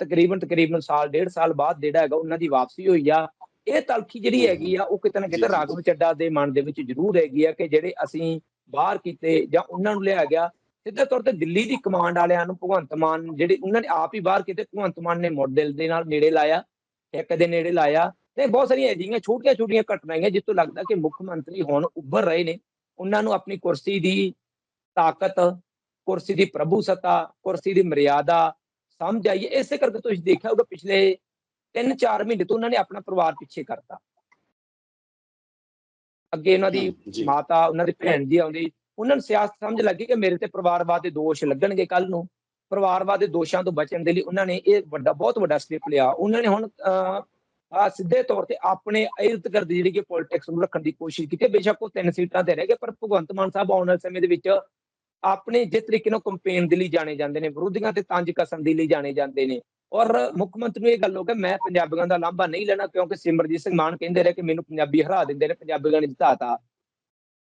ਤਕਰੀਬਨ ਤਕਰੀਬਨ ਸਾਲ ਡੇਢ ਸਾਲ ਬਾਅਦ ਜਿਹੜਾ ਹੈਗਾ ਉਹਨਾਂ ਦੀ ਵਾਪਸੀ ਹੋਈ ਆ। ਇਹ ਤਲਖੀ ਜਿਹੜੀ ਹੈਗੀ ਆ ਉਹ ਕਿਤੇ ਨਾ ਕਿਤੇ ਰਾਘਵ ਚੱਡਾ ਦੇ ਮਨ ਦੇ ਵਿੱਚ ਜ਼ਰੂਰ ਹੈਗੀ ਆ ਕਿ ਜਿਹੜੇ ਅਸੀਂ ਬਾਹਰ ਕੀਤੇ ਜਾਂ ਉਹਨਾਂ ਨੂੰ ਲਿਆ ਗਿਆ ਸਿੱਧੇ ਤੌਰ ਤੇ ਦਿੱਲੀ ਦੀ ਕਮਾਂਡ ਵਾਲਿਆਂ ਨੂੰ ਭਗਵੰਤ ਮਾਨ ਜਿਹੜੇ ਉਹਨਾਂ ਨੇ ਆਪ ਹੀ ਬਾਹਰ ਕੀਤੇ ਭਗਵੰਤ ਮਾਨ ਨੇ ਮੁੱਢ ਦੇ ਨਾਲ ਨੇੜੇ ਲਾਇਆ ਇੱਕ ਦੇ ਨੇੜੇ ਲਾਇਆ ਤੇ ਬਹੁਤ ਸਾਰੀਆਂ ਅਜਿਹੀਆਂ ਛੋਟੀਆਂ ਛੋਟੀਆਂ ਘਟਨਾਵਾਂ ਜਿਸ ਤੋਂ ਲੱਗਦਾ ਕਿ ਮੁੱਖ ਮੰਤਰੀ ਹੁਣ ਉੱਭਰ ਰਹੇ ਨੇ ਉਹਨਾਂ ਨੂੰ ਆਪਣੀ ਕੁਰਸੀ ਦੀ ਤਾਕਤ ਕੁਰਸੀ ਦੀ ਪ੍ਰਭੂਸਤਾ ਕੁਰਸੀ ਦੀ ਮਰਿਆਦਾ ਸਮਝ ਆਈ ਹੈ। ਇਸੇ ਕਰਕੇ ਤੁਸੀਂ ਦੇਖਿਆ ਹੋਊਗਾ ਪਿਛਲੇ 3-4 ਮਹੀਨੇ ਤੋਂ ਉਹਨਾਂ ਨੇ ਆਪਣਾ ਪਰਿਵਾਰ ਪਿੱਛੇ ਕਰਤਾ। ਅੱਗੇ ਉਹਨਾਂ ਦੀ ਮਾਤਾ ਉਹਨਾਂ ਦੀ ਭੈਣ ਦੀ ਆਉਂਦੀ। ਉਹਨਾਂ ਨੂੰ ਸਿਆਸਤ ਸਮਝ ਲੱਗੀ ਕਿ ਮੇਰੇ ਤੇ ਪਰਿਵਾਰਵਾਦ ਦੇ ਦੋਸ਼ ਲੱਗਣਗੇ ਕੱਲ ਨੂੰ। ਪਰਿਵਾਰਵਾਦ ਦੇ ਦੋਸ਼ਾਂ ਤੋਂ ਬਚਣ ਦੇ ਲਈ ਉਹਨਾਂ ਨੇ ਇਹ ਵੱਡਾ ਬਹੁਤ ਵੱਡਾ ਸਟੈਪ ਲਿਆ। ਉਹਨਾਂ ਨੇ ਹੁਣ ਆ ਸਿੱਧੇ ਤੌਰ ਤੇ ਆਪਣੇ ਇਰਦ ਗਿਰਦ ਜਿਹੜੀ ਕਿ ਪੋਲਿਟਿਕਸ ਨੂੰ ਰੱਖਣ ਦੀ ਕੋਸ਼ਿਸ਼ ਕੀਤੀ। ਬੇਸ਼ੱਕ ਉਹ ਤਿੰਨ ਸੀਟਾਂ ਤੇ ਰਹਿ ਗਏ ਪਰ ਭਗਵੰਤ ਮਾਨ ਸਾਹਿਬ ਆਉਣ ਵਾਲੇ ਸਮੇਂ ਦੇ ਵਿੱਚ ਆਪਣੇ ਜਿਸ ਤਰੀਕੇ ਨਾਲ ਕੰਪੇਨ ਦੇ ਲਈ ਜਾਣੇ ਜਾਂਦੇ ਨੇ ਵਿਰੋਧੀਆਂ ਤੇ ਤੰਜ ਕਸਣ ਦੇ ਲਈ ਜਾਣੇ ਜਾਂਦੇ ਨੇ ਔਰ ਮੁੱਖ ਮੰਤਰੀ ਨੂੰ ਇਹ ਗੱਲ ਹੋ ਕਿ ਮੈਂ ਪੰਜਾਬੀਆਂ ਦਾ ਲਾਂਭਾ ਨਹੀਂ ਲੈਣਾ ਕਿਉਂਕਿ ਸਿਮਰਜੀਤ ਸਿੰਘ ਮਾਨ ਕਹਿੰਦੇ ਰਹੇ ਕਿ ਮੈਨੂੰ ਪੰਜਾਬੀ ਹਰਾ ਦਿੰਦੇ ਨੇ, ਪੰਜਾਬੀਆਂ ਨੇ ਜਿਤਾਤਾ।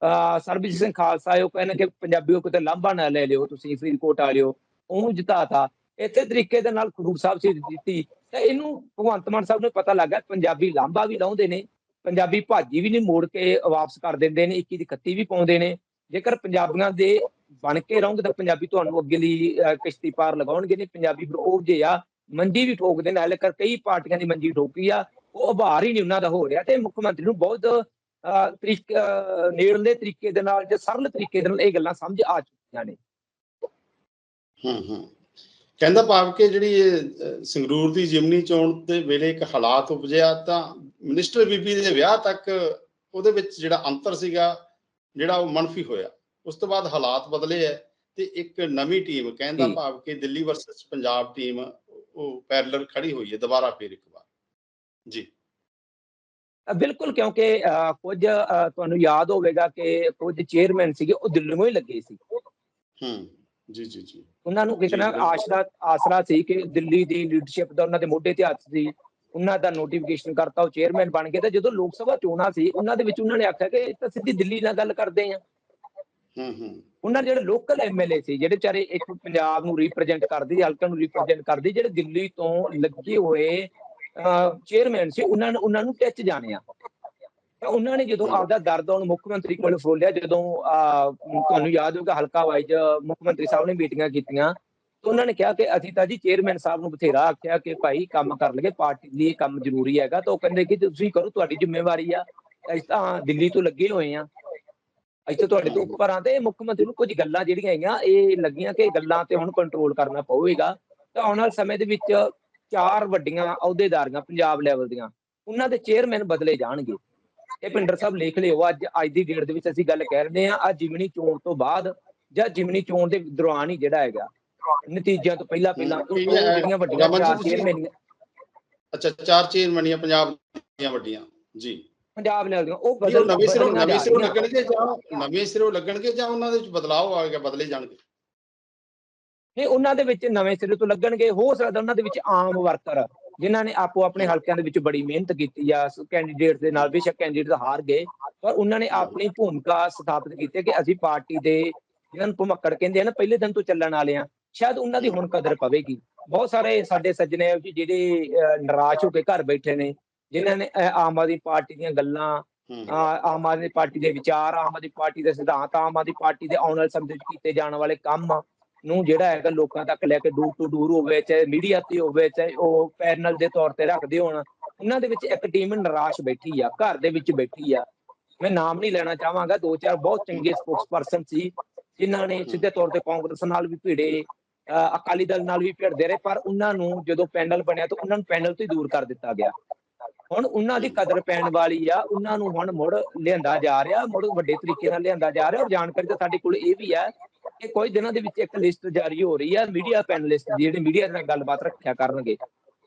ਅਹ ਸਰਬਜੀਤ ਸਿੰਘ ਖਾਲਸਾ, ਉਹ ਕਹਿੰਦੇ ਕਿ ਪੰਜਾਬੀਓ ਕਿਤੇ ਲਾਂਭਾ ਨਾ ਲੈ ਲਿਓ, ਤੁਸੀਂ ਫਰੀਦਕੋਟ ਆ ਵਾਲਿਓ ਉਹਨੂੰ ਜਿਤਾਤਾ। ਇਸੇ ਤਰੀਕੇ ਦੇ ਨਾਲ ਖਡੂਰ ਸਾਹਿਬ ਸੀ ਜਿੱਤੀ। ਤਾਂ ਇਹਨੂੰ ਭਗਵੰਤ ਮਾਨ ਸਾਹਿਬ ਨੂੰ ਪਤਾ ਲੱਗਾ ਪੰਜਾਬੀ ਲਾਂਭਾ ਵੀ ਲਾਉਂਦੇ ਨੇ, ਪੰਜਾਬੀ ਭਾਜੀ ਵੀ ਨਹੀਂ ਮੋੜ ਕੇ ਵਾਪਸ ਕਰ ਦਿੰਦੇ ਨੇ 21 ਦੀ 31 ਵੀ ਪਾਉਂਦੇ ਨੇ। ਜੇਕਰ ਪੰਜਾਬੀਆਂ ਦੇ ਬਣ ਕੇ ਰਹੋਗੇ ਤਾਂ ਪੰਜਾਬੀ ਤੁਹਾਨੂੰ ਅੱਗੇ ਲਈ ਕਿਸ਼ਤੀ ਪਾਰ ਲਗਾਉਣਗੇ ਨਹੀਂ ਪੰਜਾਬੀ ਫਿਰ ਉਹ ਜੇ ਆ ਮੰਡੀ ਵੀ ਠੋਕਦੇ ਨੇ ਹਾਲੇ ਕਰ ਕਈ ਪਾਰਟੀਆਂ ਦੀ ਮੰਜੀ ਠੋਕੀ ਆ ਉਹ ਉਭਾਰ ਹੀ ਨਹੀਂ ਉਹਨਾਂ ਦਾ ਹੋ ਰਿਹਾ ਤੇ ਮੁੱਖ ਮੰਤਰੀ ਨੂੰ ਬਹੁਤ ਤਰੀਕ ਨੇੜਲੇ ਤਰੀਕੇ ਦੇ ਨਾਲ ਜਾਂ ਸਰਲ ਤਰੀਕੇ ਦੇ ਨਾਲ ਇਹ ਗੱਲਾਂ ਸਮਝ ਆ ਚੁੱਕੀਆਂ ਨੇ ਹੂੰ ਹੂੰ ਕਹਿੰਦਾ ਭਾਵ ਕਿ ਜਿਹੜੀ ਸੰਗਰੂਰ ਦੀ ਜਿਮਨੀ ਚੋਣ ਦੇ ਵੇਲੇ ਇੱਕ ਹਾਲਾਤ ਉਪਜਿਆ ਤਾਂ ਮਿਨਿਸਟਰ ਬੀਬੀ ਦੇ ਵਿਆਹ ਤੱਕ ਉਹਦੇ ਵਿੱਚ ਜਿਹੜਾ ਅੰਤਰ ਸੀਗਾ ਜਿਹੜਾ ਉਹ ਮੰਨਫੀ ਹੋਇਆ ਉਸ ਤੋਂ ਬਾਅਦ ਹਾਲਾਤ ਬਦਲੇ ਐ ਤੇ ਇੱਕ ਨਵੀਂ ਟੀਮ ਕਹਿੰਦਾ। ਭਾਵ ਕਿ ਦਿੱਲੀ ਵਰਸਸ ਪੰਜਾਬ ਟੀਮ ਉਹ ਪੈਰਲਲ ਖੜੀ ਹੋਈ ਹੈ ਦੁਬਾਰਾ ਫੇਰ ਇੱਕ ਵਾਰ। ਜੀ। ਬਿਲਕੁਲ ਕਿਉਂਕਿ ਕੁਝ ਤੁਹਾਨੂੰ ਯਾਦ ਹੋਵੇਗਾ ਕਿ ਕੁਝ ਚੇਅਰਮੈਨ ਸੀਗੇ ਉਹ ਦਿੱਲੀੋਂ ਹੀ ਲੱਗੇ ਸੀ। ਹੂੰ ਜੀ ਜੀ ਜੀ। ਉਹਨਾਂ ਨੂੰ ਕਿਤਨਾ। ਆਸਰਾ ਆਸਰਾ ਸੀ ਕਿ ਦਿੱਲੀ ਦੀ ਲੀਡਰਸ਼ਿਪ ਦਾ ਉਹਨਾਂ ਦੇ ਮੋਢੇ ਤੇ ਹੱਥ ਸੀ ਉਹਨਾਂ ਦਾ ਨੋਟੀਫਿਕੇਸ਼ਨ ਕਰਤਾ ਉਹ ਚੇਅਰਮੈਨ ਬਣ ਗਏ ਤੇ ਜਦੋਂ ਲੋਕ ਸਭਾ ਚੋਣਾਂ ਸੀ ਉਹਨਾਂ ਦੇ ਵਿੱਚ ਉਹਨਾਂ ਨੇ ਆਖਿਆ ਕਿ ਇਹ ਤਾਂ ਸਿੱਧੀ ਦਿੱਲੀ ਨਾਲ ਗੱਲ ਕਰਦੇ ਆ। ਹੂੰ ਹੂੰ। ਉਹਨਾਂ ਜਿਹੜੇ ਲੋਕਲ ਐਮਐਲਏ ਸੀ ਜਿਹੜੇ ਵਿਚਾਰੇ ਇੱਕ ਪੰਜਾਬ ਨੂੰ ਰਿਪਰੈਜ਼ੈਂਟ ਕਰਦੇ ਹਲਕਾ ਨੂੰ ਰਿਪਰੈਜ਼ੈਂਟ ਕਰਦੇ ਜਿਹੜੇ ਦਿੱਲੀ ਤੋਂ ਲੱਗੇ ਹੋਏ ਚੇਅਰਮੈਨ ਸੀ ਉਹਨਾਂ ਨੇ ਉਹਨਾਂ ਨੂੰ ਟੱਚ ਜਾਣਿਆ ਤਾਂ ਉਹਨਾਂ ਨੇ ਜਦੋਂ ਆਪਦਾ ਦਰਦ ਹੁਣ ਮੁੱਖ ਮੰਤਰੀ ਕੋਲ ਫੋਲਿਆ ਜਦੋਂ ਤੁਹਾਨੂੰ ਯਾਦ ਹੋਊਗਾ ਹਲਕਾ ਵਾਈਜ਼ ਮੁੱਖ ਮੰਤਰੀ ਸਾਹਿਬ ਨੇ ਮੀਟਿੰਗਾਂ ਕੀਤੀਆਂ ਤਾਂ ਉਹਨਾਂ ਨੇ ਕਿਹਾ ਕਿ ਅਸੀਂ ਤਾਂ ਜੀ ਚੇਅਰਮੈਨ ਸਾਹਿਬ ਨੂੰ ਬਥੇਰਾ ਆਖਿਆ ਕਿ ਭਾਈ ਕੰਮ ਕਰ ਲਗੇ ਪਾਰਟੀ ਲਈ ਇਹ ਕੰਮ ਜ਼ਰੂਰੀ ਹੈਗਾ ਤਾਂ ਉਹ ਕਹਿੰਦੇ ਕਿ ਤੁਸੀਂ ਕਰੋ ਤੁਹਾਡੀ ਜ਼ਿੰਮੇਵਾਰੀ ਆ ਅਸੀਂ ਤਾਂ ਦਿੱਲੀ ਤੋਂ ਲੱਗੇ ਹੋਏ ਆ। ਤਾਂ ਤੁਹਾਡੇ ਤੋਂ ਉੱਪਰ ਤੇ ਮੁੱਖ ਮੰਤਰੀ ਨੂੰ ਕੁਝ ਗੱਲਾਂ ਜਿਹੜੀਆਂ ਹੈਗੀਆਂ ਇਹ ਲੱਗੀਆਂ ਕਿ ਗੱਲਾਂ ਤੇ ਹੁਣ ਕੰਟਰੋਲ ਕਰਨਾ ਪਊਗਾ। ਤਾਂ ਆਉਣ ਵਾਲੇ ਸਮੇਂ ਦੇ ਵਿੱਚ ਚਾਰ ਵੱਡੀਆਂ ਅਹੁਦੇਦਾਰੀਆਂ ਪੰਜਾਬ ਲੈਵਲ ਦੀਆਂ ਉਹਨਾਂ ਦੇ ਚੇਅਰਮੈਨ ਬਦਲੇ ਜਾਣਗੇ। ਇਹ ਪਿੰਡਰ ਸਾਹਿਬ ਲਿਖ ਲਿਓ ਅੱਜ ਅੱਜ ਦੀ ਡੇਟ ਦੇ ਵਿੱਚ ਅਸੀਂ ਗੱਲ ਕਹਿ ਰਹੇ ਹਾਂ ਆ ਜਿਮਨੀ ਚੋਣ ਤੋਂ ਬਾਅਦ ਜਾਂ ਜਿਮਨੀ ਚੋਣ ਦੇ ਦੌਰਾਨ ਹੀ ਜਿਹੜਾ ਹੈਗਾ ਨਤੀਜਿਆਂ ਤੋਂ ਪਹਿਲਾਂ ਪਹਿਲਾਂ ਜਿਹੜੀਆਂ ਵੱਡੀਆਂ ਚਾਰ ਤੁਸੀਂ- ਚੇਅਰਮੈਨ ਅੱਛਾ ਚਾਰ ਚੇਅਰਮੈਨੀਆਂ ਪੰਜਾਬ ਦੀਆਂ ਵੱਡੀਆਂ ਜੀ। ਪੰਜਾਬ ਲੈਵਲ ਦੀਆਂ ਉਹ ਬਦਲ ਨਵੇਂ ਸਿਰੋਂ ਨਵੇਂ ਸਿਰੋਂ। ਲੱਗਣਗੇ ਜਾਂ ਨਵੇਂ ਸਿਰੋਂ ਲੱਗਣਗੇ ਜਾਂ ਉਹਨਾਂ ਦੇ ਵਿੱਚ ਬਦਲਾਅ ਆਏਗਾ ਬਦਲੇ ਜਾਣਗੇ? ਨਹੀਂ ਉਹਨਾਂ ਦੇ ਵਿੱਚ ਨਵੇਂ ਸਿਰੇ ਤੋਂ ਲੱਗਣਗੇ। ਹੋ ਸਕਦਾ ਉਹਨਾਂ ਦੇ ਵਿੱਚ ਆਮ ਵਰਕਰ ਜਿਨ੍ਹਾਂ ਨੇ ਆਪੋ ਆਪਣੇ ਹਲਕਿਆਂ ਦੇ ਵਿੱਚ ਬੜੀ ਮਿਹਨਤ ਕੀਤੀ ਆ ਕੈਂਡੀਡੇਟ ਦੇ ਨਾਲ ਬੇਸ਼ੱਕ ਕੈਂਡੀਡੇਟ ਹਾਰ ਗਏ ਪਰ ਉਹਨਾਂ ਨੇ ਆਪਣੀ ਭੂਮਿਕਾ ਸਥਾਪਿਤ ਕੀਤੀ ਕਿ ਅਸੀਂ ਪਾਰਟੀ ਦੇ ਜਿਹਨਾਂ ਨੂੰ ਭੁਮੱਕੜ ਕਹਿੰਦੇ ਆ ਨਾ ਪਹਿਲੇ ਦਿਨ ਤੋਂ ਚੱਲਣ ਵਾਲੇ ਆ ਸ਼ਾਇਦ ਉਹਨਾਂ ਦੀ ਹੁਣ ਕਦਰ ਪਵੇਗੀ। ਬਹੁਤ ਸਾਰੇ ਸਾਡੇ ਸੱਜਣੇ ਆ ਜੀ ਜਿਹੜੇ ਨਿਰਾਸ਼ ਹੋ ਕੇ ਘਰ ਬੈਠੇ ਨੇ ਜਿਨ੍ਹਾਂ ਨੇ ਆਮ ਆਦਮੀ ਪਾਰਟੀ ਦੀਆਂ ਗੱਲਾਂ ਆਮ ਆਦਮੀ ਪਾਰਟੀ ਦੇ ਵਿਚਾਰ ਆਮ ਆਦਮੀ ਪਾਰਟੀ ਦੇ ਸਿਧਾਂਤ ਆਮ ਆਦਮੀ ਪਾਰਟੀ ਦੇ ਆਉਣ ਵਾਲੇ ਸਮੇਂ ਵਿੱਚ ਕੀਤੇ ਜਾਣ ਵਾਲੇ ਕੰਮ ਨੂੰ ਜਿਹੜਾ ਹੈਗਾ ਲੋਕਾਂ ਤੱਕ ਲੈ ਕੇ ਦੂਰ ਤੋਂ ਦੂਰ ਹੋਵੇ ਚਾਹੇ ਮੀਡੀਆ ਤੇ ਹੋਵੇ ਚਾਹੇ ਉਹ ਪੈਨਲ ਦੇ ਤੌਰ ਤੇ ਰੱਖਦੇ ਹੋਣ ਉਹਨਾਂ ਦੇ ਵਿੱਚ ਇੱਕ ਟੀਮ ਨਿਰਾਸ਼ ਬੈਠੀ ਆ ਘਰ ਦੇ ਵਿੱਚ ਬੈਠੀ ਆ। ਮੈਂ ਨਾਮ ਨਹੀਂ ਲੈਣਾ ਚਾਹਾਂਗਾ ਦੋ ਚਾਰ ਬਹੁਤ ਚੰਗੇ ਸਪੋਕਸਪਰਸਨ ਸੀ ਜਿਨ੍ਹਾਂ ਨੇ ਸਿੱਧੇ ਤੌਰ ਤੇ ਕਾਂਗਰਸ ਨਾਲ ਵੀ ਭਿੜੇ ਅਕਾਲੀ ਦਲ ਨਾਲ ਵੀ ਭਿੜਦੇ ਰਹੇ ਪਰ ਉਹਨਾਂ ਨੂੰ ਜਦੋਂ ਪੈਨਲ ਬਣਿਆ ਤਾਂ ਉਹਨਾਂ ਨੂੰ ਪੈਨਲ ਤੋਂ ਹੀ ਦੂਰ ਕਰ ਦਿੱਤਾ ਗਿਆ। ਹੁਣ ਉਹਨਾਂ ਦੀ ਕਦਰ ਪੈਣ ਵਾਲੀ ਆ, ਉਹਨਾਂ ਨੂੰ ਹੁਣ ਮੁੜ ਲਿਆਂਦਾ ਜਾ ਰਿਹਾ, ਮੁੜ ਵੱਡੇ ਤਰੀਕੇ ਨਾਲ ਲਿਆਂਦਾ ਜਾ ਰਿਹਾ, ਔਰ ਜਾਣਕਾਰੀ ਤਾਂ ਸਾਡੇ ਕੋਲ ਇਹ ਵੀ ਹੈ ਕਿ ਕੁਝ ਦਿਨਾਂ ਦੇ ਵਿੱਚ ਇੱਕ ਲਿਸਟ ਜਾਰੀ ਹੋ ਰਹੀ ਹੈ ਮੀਡੀਆ ਪੈਨਲਿਸਟ ਦੀ ਜਿਹੜੇ ਮੀਡੀਆ ਨਾਲ ਗੱਲਬਾਤ ਰੱਖਿਆ ਕਰਨਗੇ।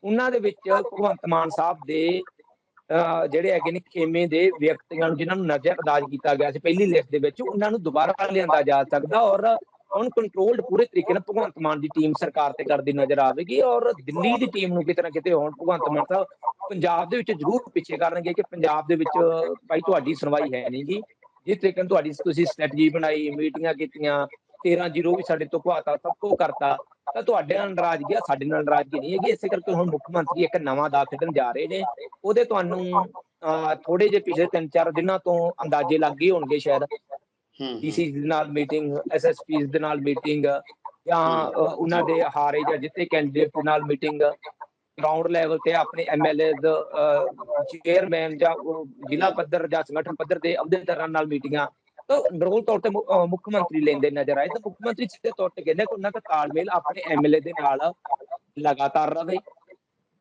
ਉਹਨਾਂ ਦੇ ਵਿੱਚ ਭਗਵੰਤ ਮਾਨ ਸਾਹਿਬ ਦੇ, ਅਹ, ਜਿਹੜੇ ਹੈਗੇ ਨੇ ਖੇਮੇ ਦੇ ਵਿਅਕਤੀਆਂ ਨੂੰ ਜਿਨ੍ਹਾਂ ਨੂੰ ਨਜ਼ਰਅੰਦਾਜ਼ ਕੀਤਾ ਗਿਆ ਸੀ, ਪਹਿਲੀ ਲਿਸਟ ਦੇ ਵਿੱਚ, ਉਹਨਾਂ ਨੂੰ ਦੁਬਾਰਾ ਲਿਆਂਦਾ ਜਾ ਸਕਦਾ ਔਰ ਹੁਣ ਪੂਰੇ ਤਰੀਕੇ ਨਾਲ ਭਗਵੰਤ ਮਾਨ ਦੀ ਟੀਮ ਸਰਕਾਰ ਤੇ ਕਰਦੀ ਨਜ਼ਰ ਆਵੇਗੀ ਔਰ ਦਿੱਲੀ ਦੀ ਟੀਮ ਨੂੰ ਕਿਤੇ ਨਾ ਕਿਤੇ ਹੁਣ ਭਗਵੰਤ ਮਾਨ ਸਾਹਿਬ ਪੰਜਾਬ ਦੇ ਵਿੱਚ ਜ਼ਰੂਰ ਪਿੱਛੇ ਕਰਨਗੇ ਕਿ ਪੰਜਾਬ ਦੇ ਵਿੱਚ ਭਾਈ ਤੁਹਾਡੀ ਸੁਣਵਾਈ ਹੈ ਨਹੀਂ ਜੀ ਜਿਸ ਤਰੀਕੇ ਨਾਲ ਤੁਹਾਡੀ ਤੁਸੀਂ ਸਟ੍ਰੈਟਜੀ ਬਣਾਈ, ਮੀਟਿੰਗਾਂ ਕੀਤੀਆਂ 13 ਜ਼ੀਰੋ ਵੀ ਸਾਡੇ ਤੋਂ ਘਵਾਤਾ ਸਭ ਕੁਝ ਕਰਤਾ, ਤਾਂ ਤੁਹਾਡੇ ਨਾਲ ਨਾਰਾਜ਼ਗੀ ਆ, ਸਾਡੇ ਨਾਲ ਨਾਰਾਜ਼ਗੀ ਨਹੀਂ ਹੈਗੀ। ਇਸੇ ਕਰਕੇ ਹੁਣ ਮੁੱਖ ਮੰਤਰੀ ਇੱਕ ਨਵਾਂ ਦਾ ਖੇਡਣ ਜਾ ਰਹੇ ਨੇ। ਉਹਦੇ ਤੁਹਾਨੂੰ ਥੋੜੇ ਜਿਹੇ ਪਿਛਲੇ 3-4 ਦਿਨਾਂ ਤੋਂ ਅੰਦਾਜ਼ੇ ਲੱਗ ਗਏ ਹੋਣਗੇ ਸ਼ਾਇਦ। ਹੂੰ ਡੀਸੀ ਦੇ ਨਾਲ ਮੀਟਿੰਗ ਐਸਐਸਪੀ ਦੇ ਨਾਲ ਮੀਟਿੰਗ ਜਾਂ ਉਹਨਾਂ ਦੇ ਹਾਰੇ ਜਾਂ ਜਿੱਤੇ ਕੈਂਡੀਡੇਟ ਦੇ ਨਾਲ ਮੀਟਿੰਗ ਗਰਾਊਂਡ ਲੈਵਲ ਤੇ ਆਪਣੇ ਐਮਐਲਏ ਚੇਅਰਮੈਨ ਜਾਂ ਜ਼ਿਲ੍ਹਾ ਪੱਧਰ ਜਾਂ ਸੰਗਠਨ ਪੱਧਰ ਤੇ ਅਹੁਦੇਦਾਰਾਂ ਨਾਲ ਮੀਟਿੰਗਾਂ ਤਾਂ ਰੋਲ ਤੌਰ ਤੇ ਮੁੱਖ ਮੰਤਰੀ ਲੈਂਦੇ ਨਜ਼ਰ ਆਏ ਤਾਂ ਮੁੱਖ ਮੰਤਰੀ ਸਿੱਧੇ ਤੌਰ ਤੇ ਕਹਿੰਦੇ ਕਿ ਉਹਨਾਂ ਦਾ ਤਾਲਮੇਲ ਆਪਣੇ ਐਮਐਲਏ ਦੇ ਨਾਲ ਲਗਾਤਾਰ ਰਵੇ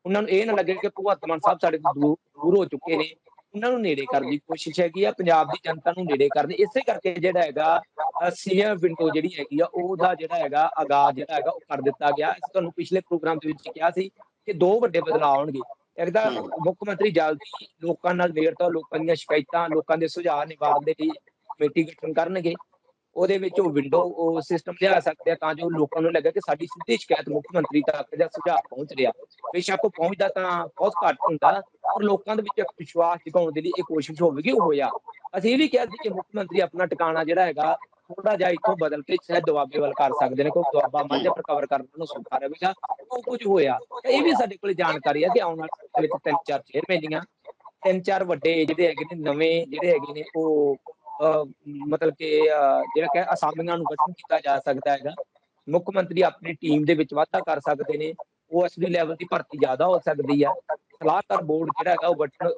ਉਹਨਾਂ ਨੂੰ ਇਹ ਨਾ ਲੱਗੇ ਕਿ ਭਗਵੰਤ ਮਾਨ ਸਾਹਿਬ ਸਾਡੇ ਤੋਂ ਦੂਰ ਹੋ ਚੁੱਕੇ ਨੇ। ਉਹਨਾਂ ਨੂੰ ਨੇੜੇ ਕਰਨ ਦੀ ਕੋਸ਼ਿਸ਼ ਹੈਗੀ ਆ ਪੰਜਾਬ ਦੀ ਜਨਤਾ ਨੂੰ ਨੇੜੇ ਕਰਨ ਇਸੇ ਕਰਕੇ ਜਿਹੜਾ ਹੈਗਾ ਸੀਐਮ ਵਿੰਡੋ ਜਿਹੜੀ ਹੈਗੀ ਆ ਉਹਦਾ ਜਿਹੜਾ ਹੈਗਾ ਆਗਾਜ਼ ਜਿਹੜਾ ਹੈਗਾ ਉਹ ਕਰ ਦਿੱਤਾ ਗਿਆ। ਅਸੀਂ ਤੁਹਾਨੂੰ ਪਿਛਲੇ ਪ੍ਰੋਗਰਾਮ ਦੇ ਵਿੱਚ ਕਿਹਾ ਸੀ ਕਿ ਦੋ ਵੱਡੇ ਬਦਲਾਅ ਆਉਣਗੇ। ਇੱਕ ਤਾਂ। ਮੁੱਖ ਮੰਤਰੀ ਜਲਦੀ ਲੋਕਾਂ ਨਾਲ ਨੇੜਤਾ ਲੋਕਾਂ ਦੀਆਂ ਸ਼ਿਕਾਇਤਾਂ ਲੋਕਾਂ ਦੇ ਸੁਝਾਅ ਨਿਵਾਰਨ ਦੇ ਲਈ ਕਮੇਟੀ ਗਠਨ ਕਰਨਗੇ। ਉਹਦੇ ਵਿੱਚ ਉਹ ਵਿੰਡੋ ਉਹ ਸਿਸਟਮ ਲਿਆ ਸਕਦੇ ਆ, ਤਾਂ ਜੋ ਲੋਕਾਂ ਨੂੰ ਲੱਗੇ ਕਿ ਸਾਡੀ ਸਿੱਧੀ ਸ਼ਿਕਾਇਤ ਮੁੱਖ ਮੰਤਰੀ ਤੱਕ ਜਾਂ ਸੁਝਾਅ ਪਹੁੰਚ ਰਿਹਾ। ਬੇਸ਼ੱਕ ਉਹ ਪਹੁੰਚਦਾ ਤਾਂ ਬਹੁਤ ਘੱਟ ਹੁੰਦਾ, ਪਰ ਲੋਕਾਂ ਦੇ ਵਿੱਚ ਇੱਕ ਵਿਸ਼ਵਾਸ ਜਗਾਉਣ ਦੇ ਲਈ ਇਹ ਕੋਸ਼ਿਸ਼ ਹੋਵੇਗੀ, ਉਹ ਹੋਇਆ। ਅਸੀਂ ਇਹ ਵੀ ਕਿਹਾ ਸੀ ਕਿ ਮੁੱਖ ਮੰਤਰੀ ਆਪਣਾ ਟਿਕਾਣਾ ਜਿਹੜਾ ਹੈਗਾ ਥੋੜਾ ਜਿਹਾ ਇੱਥੋਂ ਬਦਲ ਕੇ ਸ਼ਾਇਦ ਦੁਆਬੇ ਵੱਲ ਕਰ ਸਕਦੇ ਨੇ ਕੋਈ ਦੁਆਬਾ ਮਾਝਾ ਪਰ ਕਵਰ ਕਰਨ ਨੂੰ ਸੌਖਾ ਰਹੇਗਾ, ਉਹ ਕੁਝ ਹੋਇਆ। ਇਹ ਵੀ ਸਾਡੇ ਕੋਲ ਜਾਣਕਾਰੀ ਹੈ ਕਿ ਆਉਣ ਵਾਲੇ ਵਿੱਚ ਤਿੰਨ ਚਾਰ ਚੇਅਰਮੈਨੀਆਂ ਤਿੰਨ ਚਾਰ ਵੱਡੇ ਜਿਹੜੇ ਹੈਗੇ ਨੇ, ਨਵੇਂ ਜਿਹੜੇ ਹੈਗੇ ਨੇ, ਉਹ ਮਤਲਬ ਕਿ ਜਿਹੜਾ ਕਿ ਅਸਾਮੀਆਂ ਨੂੰ ਗਠਨ ਕੀਤਾ ਜਾ ਸਕਦਾ ਹੈਗਾ, ਮੁੱਖ ਮੰਤਰੀ ਆਪਣੀ ਟੀਮ ਦੇ ਵਿੱਚ ਵਾਧਾ ਕਰ ਸਕਦੇ ਨੇ ਓਐਸਡੀ ਲੈਵਲ ਦੀ ਭਰਤੀ ਜ਼ਿਆਦਾ ਹੋ ਸਕਦੀ ਆ। ਸਲਾਹਕਾਰ ਬੋਰਡ ਜਿਹੜਾ ਹੈਗਾ, ਉਹ ਗਠਨ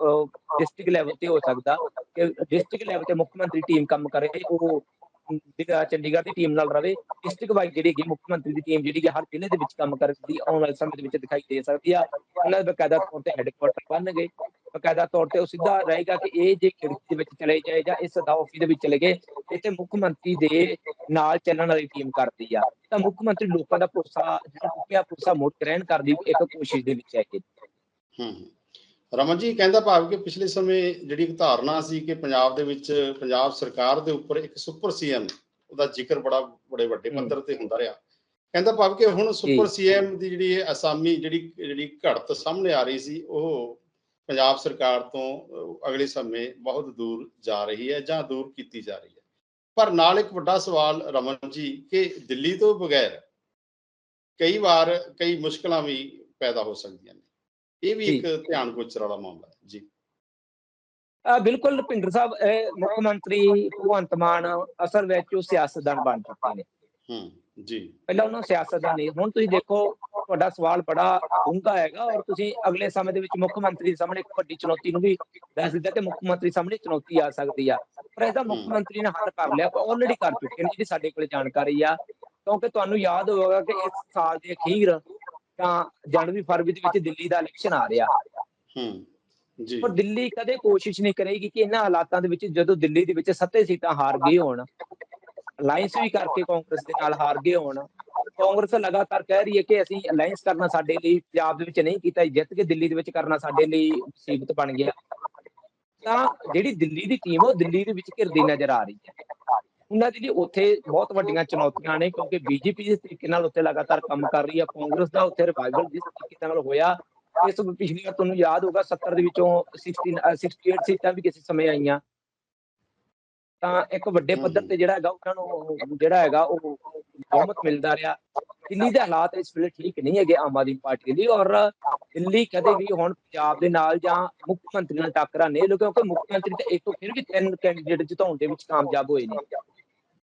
ਡਿਸਟ੍ਰਿਕਟ ਲੈਵਲ ਤੇ ਹੋ ਸਕਦਾ ਕਿ ਡਿਸਟ੍ਰਿਕਟ ਲੈਵਲ ਤੇ ਮੁੱਖ ਮੰਤਰੀ ਟੀਮ ਕੰਮ ਕਰੇ, ਉਹ ਜਿਹੜਾ ਚੰਡੀਗੜ੍ਹ ਦੀ ਟੀਮ ਨਾਲ ਰਵੇ। ਡਿਸਟ੍ਰਿਕਟ ਵਾਈਜ਼ ਜਿਹੜੀ ਹੈਗੀ, ਮੁੱਖ ਮੰਤਰੀ ਦੀ ਟੀਮ ਜਿਹੜੀ ਕਿ ਹਰ ਜ਼ਿਲ੍ਹੇ ਦੇ ਵਿੱਚ ਕੰਮ ਕਰਦੀ ਆਉਣ ਵਾਲੇ ਸਮੇਂ ਦੇ ਵਿੱਚ ਦਿਖਾਈ ਦੇ ਸਕਦੀ ਆ। ਉਹਨਾਂ ਦੇ ਬਕਾਇਦਾ ਤੌਰ ਤੇ ਹੈੱਡਕੁਆਟਰ ਬਣਨਗੇ। ਬਕਾਇਦਾ ਤੌਰ ਤੇ ਉਹ ਸਿੱਧਾ ਰਹੇਗਾ ਕਿ ਇਹ ਜੇ ਖਿੜਕੀ ਦੇ ਵਿੱਚ ਚਲੇ ਜਾਏ ਜਾਂ ਇਸ ਸਦਾ ਆਫਿਸ ਦੇ ਵਿੱਚ ਚਲੇ ਗਏ ਇੱਥੇ ਮੁੱਖ ਮੰਤਰੀ ਦੇ ਨਾਲ ਚੱਲਣ ਵਾਲੀ ਟੀਮ ਕਰਦੀ ਆ ਤਾਂ ਮੁੱਖ ਮੰਤਰੀ ਲੋਕਾਂ ਦਾ ਭਰੋਸਾ ਜਿਹੜਾ ਟੁੱਟਿਆ ਭਰੋਸਾ ਮੁੜ ਗ੍ਰਹਿਣ ਕਰਨ ਦੀ ਇੱਕ ਕੋਸ਼ਿਸ਼ ਦੇ ਵਿੱਚ ਹੈ ਇਹ ਹੂੰ। ਰਮਨ ਜੀ ਕਹਿੰਦਾ ਭਾਵ ਕਿ ਪਿਛਲੇ ਸਮੇਂ ਜਿਹੜੀ ਇੱਕ ਧਾਰਨਾ ਸੀ ਕਿ ਪੰਜਾਬ ਦੇ ਵਿੱਚ ਪੰਜਾਬ ਸਰਕਾਰ ਦੇ ਉੱਪਰ ਇੱਕ ਸੁਪਰ ਸੀਐਮ ਉਹਦਾ ਜ਼ਿਕਰ ਬੜਾ ਬੜੇ ਵੱਡੇ। ਪੱਧਰ ਤੇ ਹੁੰਦਾ ਰਿਹਾ ਕਹਿੰਦਾ ਭਾਵ ਕਿ ਹੁਣ ਸੁਪਰ ਸੀਐਮ ਦੀ ਜਿਹੜੀ ਅਸਾਮੀ ਜਿਹੜੀ ਜਿਹੜੀ ਘੜਤ ਸਾਹਮਣੇ ਆ ਰਹੀ ਸੀ ਉਹ ਪੰਜਾਬ ਸਰਕਾਰ ਤੋਂ ਅਗਲੇ ਸਮੇਂ ਬਹੁਤ ਦੂਰ ਜਾ ਰਹੀ ਹੈ ਜਾਂ ਦੂਰ ਕੀਤੀ ਜਾ ਰਹੀ ਹੈ। ਪਰ ਨਾਲ ਇੱਕ ਵੱਡਾ ਸਵਾਲ ਰਮਨ ਜੀ ਕਿ ਦਿੱਲੀ ਤੋਂ ਬਗੈਰ ਕਈ ਵਾਰ ਕਈ ਮੁਸ਼ਕਲਾਂ ਵੀ ਪੈਦਾ ਹੋ ਸਕਦੀਆਂ ਨੇ। ਇਹ ਵੀ। ਇੱਕ ਧਿਆਨ ਗੋਚਰ ਵਾਲਾ ਮਾਮਲਾ ਹੈ। ਜੀ। ਬਿਲਕੁਲ ਭਿੰਡਰ ਸਾਹਿਬ ਇਹ ਮੁੱਖ ਮੰਤਰੀ ਭਗਵੰਤ ਮਾਨ ਅਸਲ ਵਿੱਚ ਉਹ ਸਿਆਸਤਦਾਨ ਬਣ ਚੁੱਕੇ ਨੇ। ਹੂੰ ਜੀ। ਪਹਿਲਾਂ ਉਹਨਾਂ ਸਿਆਸਤਦਾਨ ਨਹੀਂ ਹੁਣ ਤੁਸੀਂ ਦੇਖੋ ਤੁਹਾਡਾ ਸਵਾਲ ਬੜਾ ਡੂੰਘਾ ਹੈਗਾ ਔਰ ਤੁਸੀਂ ਅਗਲੇ ਸਮੇਂ ਦੇ ਵਿੱਚ ਮੁੱਖ ਮੰਤਰੀ ਸਾਹਮਣੇ ਇੱਕ ਵੱਡੀ ਚੁਣੌਤੀ ਨੂੰ ਵੀ ਦੱਸ ਦਿੱਤਾ ਕਿ ਮੁੱਖ ਮੰਤਰੀ ਸਾਹਮਣੇ ਚੁਣੌਤੀ ਆ ਸਕਦੀ ਆ। ਪਰ ਇਹਦਾ ਮੁੱਖ। ਮੰਤਰੀ ਨੇ ਹੱਲ ਕਰ ਲਿਆ ਆਲਰੇਡੀ ਕਰ ਚੁੱਕੇ ਨੇ ਜਿਹੜੀ ਸਾਡੇ ਕੋਲ ਜਾਣਕਾਰੀ ਆ। ਕਿਉਂਕਿ ਤੁਹਾਨੂੰ ਯਾਦ ਹੋਵੇਗਾ ਕਿ ਇਸ ਸਾਲ ਦੇ ਅਖੀਰ ਤਾਂ ਜਨਵਰੀ ਫਰਵਰੀ ਦੇ ਵਿੱਚ ਦਿੱਲੀ ਦਾ ਇਲੈਕਸ਼ਨ ਆ ਰਿਹਾ। ਹੂੰ ਜੀ। ਪਰ ਦਿੱਲੀ ਕਦੇ ਕੋਸ਼ਿਸ਼ ਨਹੀਂ ਕਰੇਗੀ ਕਿ ਇਹਨਾਂ ਹਾਲਾਤਾਂ ਦੇ ਵਿੱਚ ਜਦੋਂ ਦਿੱਲੀ ਦੇ ਵਿੱਚ ਸੱਤੇ ਸੀਟਾਂ ਹਾਰ ਗਏ ਹੋਣ ਅਲਾਈਅੰਸ ਵੀ ਕਰਕੇ ਕਾਂਗਰਸ ਦੇ ਨਾਲ ਹਾਰ ਗਏ ਹੋਣ। ਕਾਂਗਰਸ ਲਗਾਤਾਰ ਕਹਿ ਰਹੀ ਹੈ ਕਿ ਅਸੀਂ ਅਲਾਈਅੰਸ ਕਰਨਾ ਸਾਡੇ ਲਈ ਪੰਜਾਬ ਦੇ ਵਿੱਚ ਨਹੀਂ ਕੀਤਾ, ਜਿੱਤ ਕੇ ਦਿੱਲੀ ਦੇ ਵਿੱਚ ਕਰਨਾ ਸਾਡੇ ਲਈ ਮੁਸੀਬਤ ਬਣ ਗਿਆ। ਤਾਂ ਜਿਹੜੀ ਦਿੱਲੀ ਦੀ ਟੀਮ ਉਹ ਦਿੱਲੀ ਦੇ ਵਿੱਚ ਘਿਰਦੀ ਨਜ਼ਰ ਆ ਰਹੀ ਹੈ। ਉਹਨਾਂ ਦੇ ਲਈ ਉੱਥੇ ਬਹੁਤ ਵੱਡੀਆਂ ਚੁਣੌਤੀਆਂ ਨੇ, ਕਿਉਂਕਿ ਬੀਜੇਪੀ ਜਿਸ ਤਰੀਕੇ ਨਾਲ ਉੱਥੇ ਲਗਾਤਾਰ ਕੰਮ ਕਰ ਰਹੀ ਹੈ ਕਾਂਗਰਸ ਦਾ ਉੱਥੇ ਰਿਵਾਈਵਲ ਜਿਸ ਤਰੀਕੇ ਨਾਲ ਹੋਇਆ, ਇਸ ਪਿਛਲੀ ਵਾਰ ਤੁਹਾਨੂੰ ਯਾਦ ਹੋਗਾ 70 ਦੇ ਵਿੱਚੋਂ 16 68 ਸੀਟਾਂ ਵੀ ਕਿਸੇ ਸਮੇਂ ਆਈਆਂ। ਤਾਂ ਇੱਕ ਵੱਡੇ। ਪੱਧਰ ਤੇ ਜਿਹੜਾ ਹੈਗਾ ਉਹਨਾਂ ਨੂੰ ਜਿਹੜਾ ਹੈਗਾ ਉਹ ਬਹੁਮਤ ਮਿਲਦਾ ਰਿਹਾ ਦਿੱਲੀ ਦੇ ਹਾਲਾਤ ਇਸ ਵੇਲੇ ਠੀਕ ਨਹੀਂ ਹੈਗੇ ਆਮ ਆਦਮੀ ਪਾਰਟੀ ਲਈ ਔਰ ਦਿੱਲੀ ਕਦੇ ਵੀ ਹੁਣ ਪੰਜਾਬ ਦੇ ਨਾਲ ਜਾਂ ਮੁੱਖ ਮੰਤਰੀ ਨਾਲ ਟੱਕਰਾ ਨਹੀਂ ਲੋ ਕਿਉਂਕਿ ਮੁੱਖ ਮੰਤਰੀ ਤੇ ਇੱਕ ਤੋਂ ਫਿਰ ਵੀ ਤਿੰਨ ਕੈਂਡੀਡੇਟ ਜਿਤਾਉਣ ਦੇ ਵਿੱਚ ਕਾਮਯਾਬ ਹੋਏ ਨੇ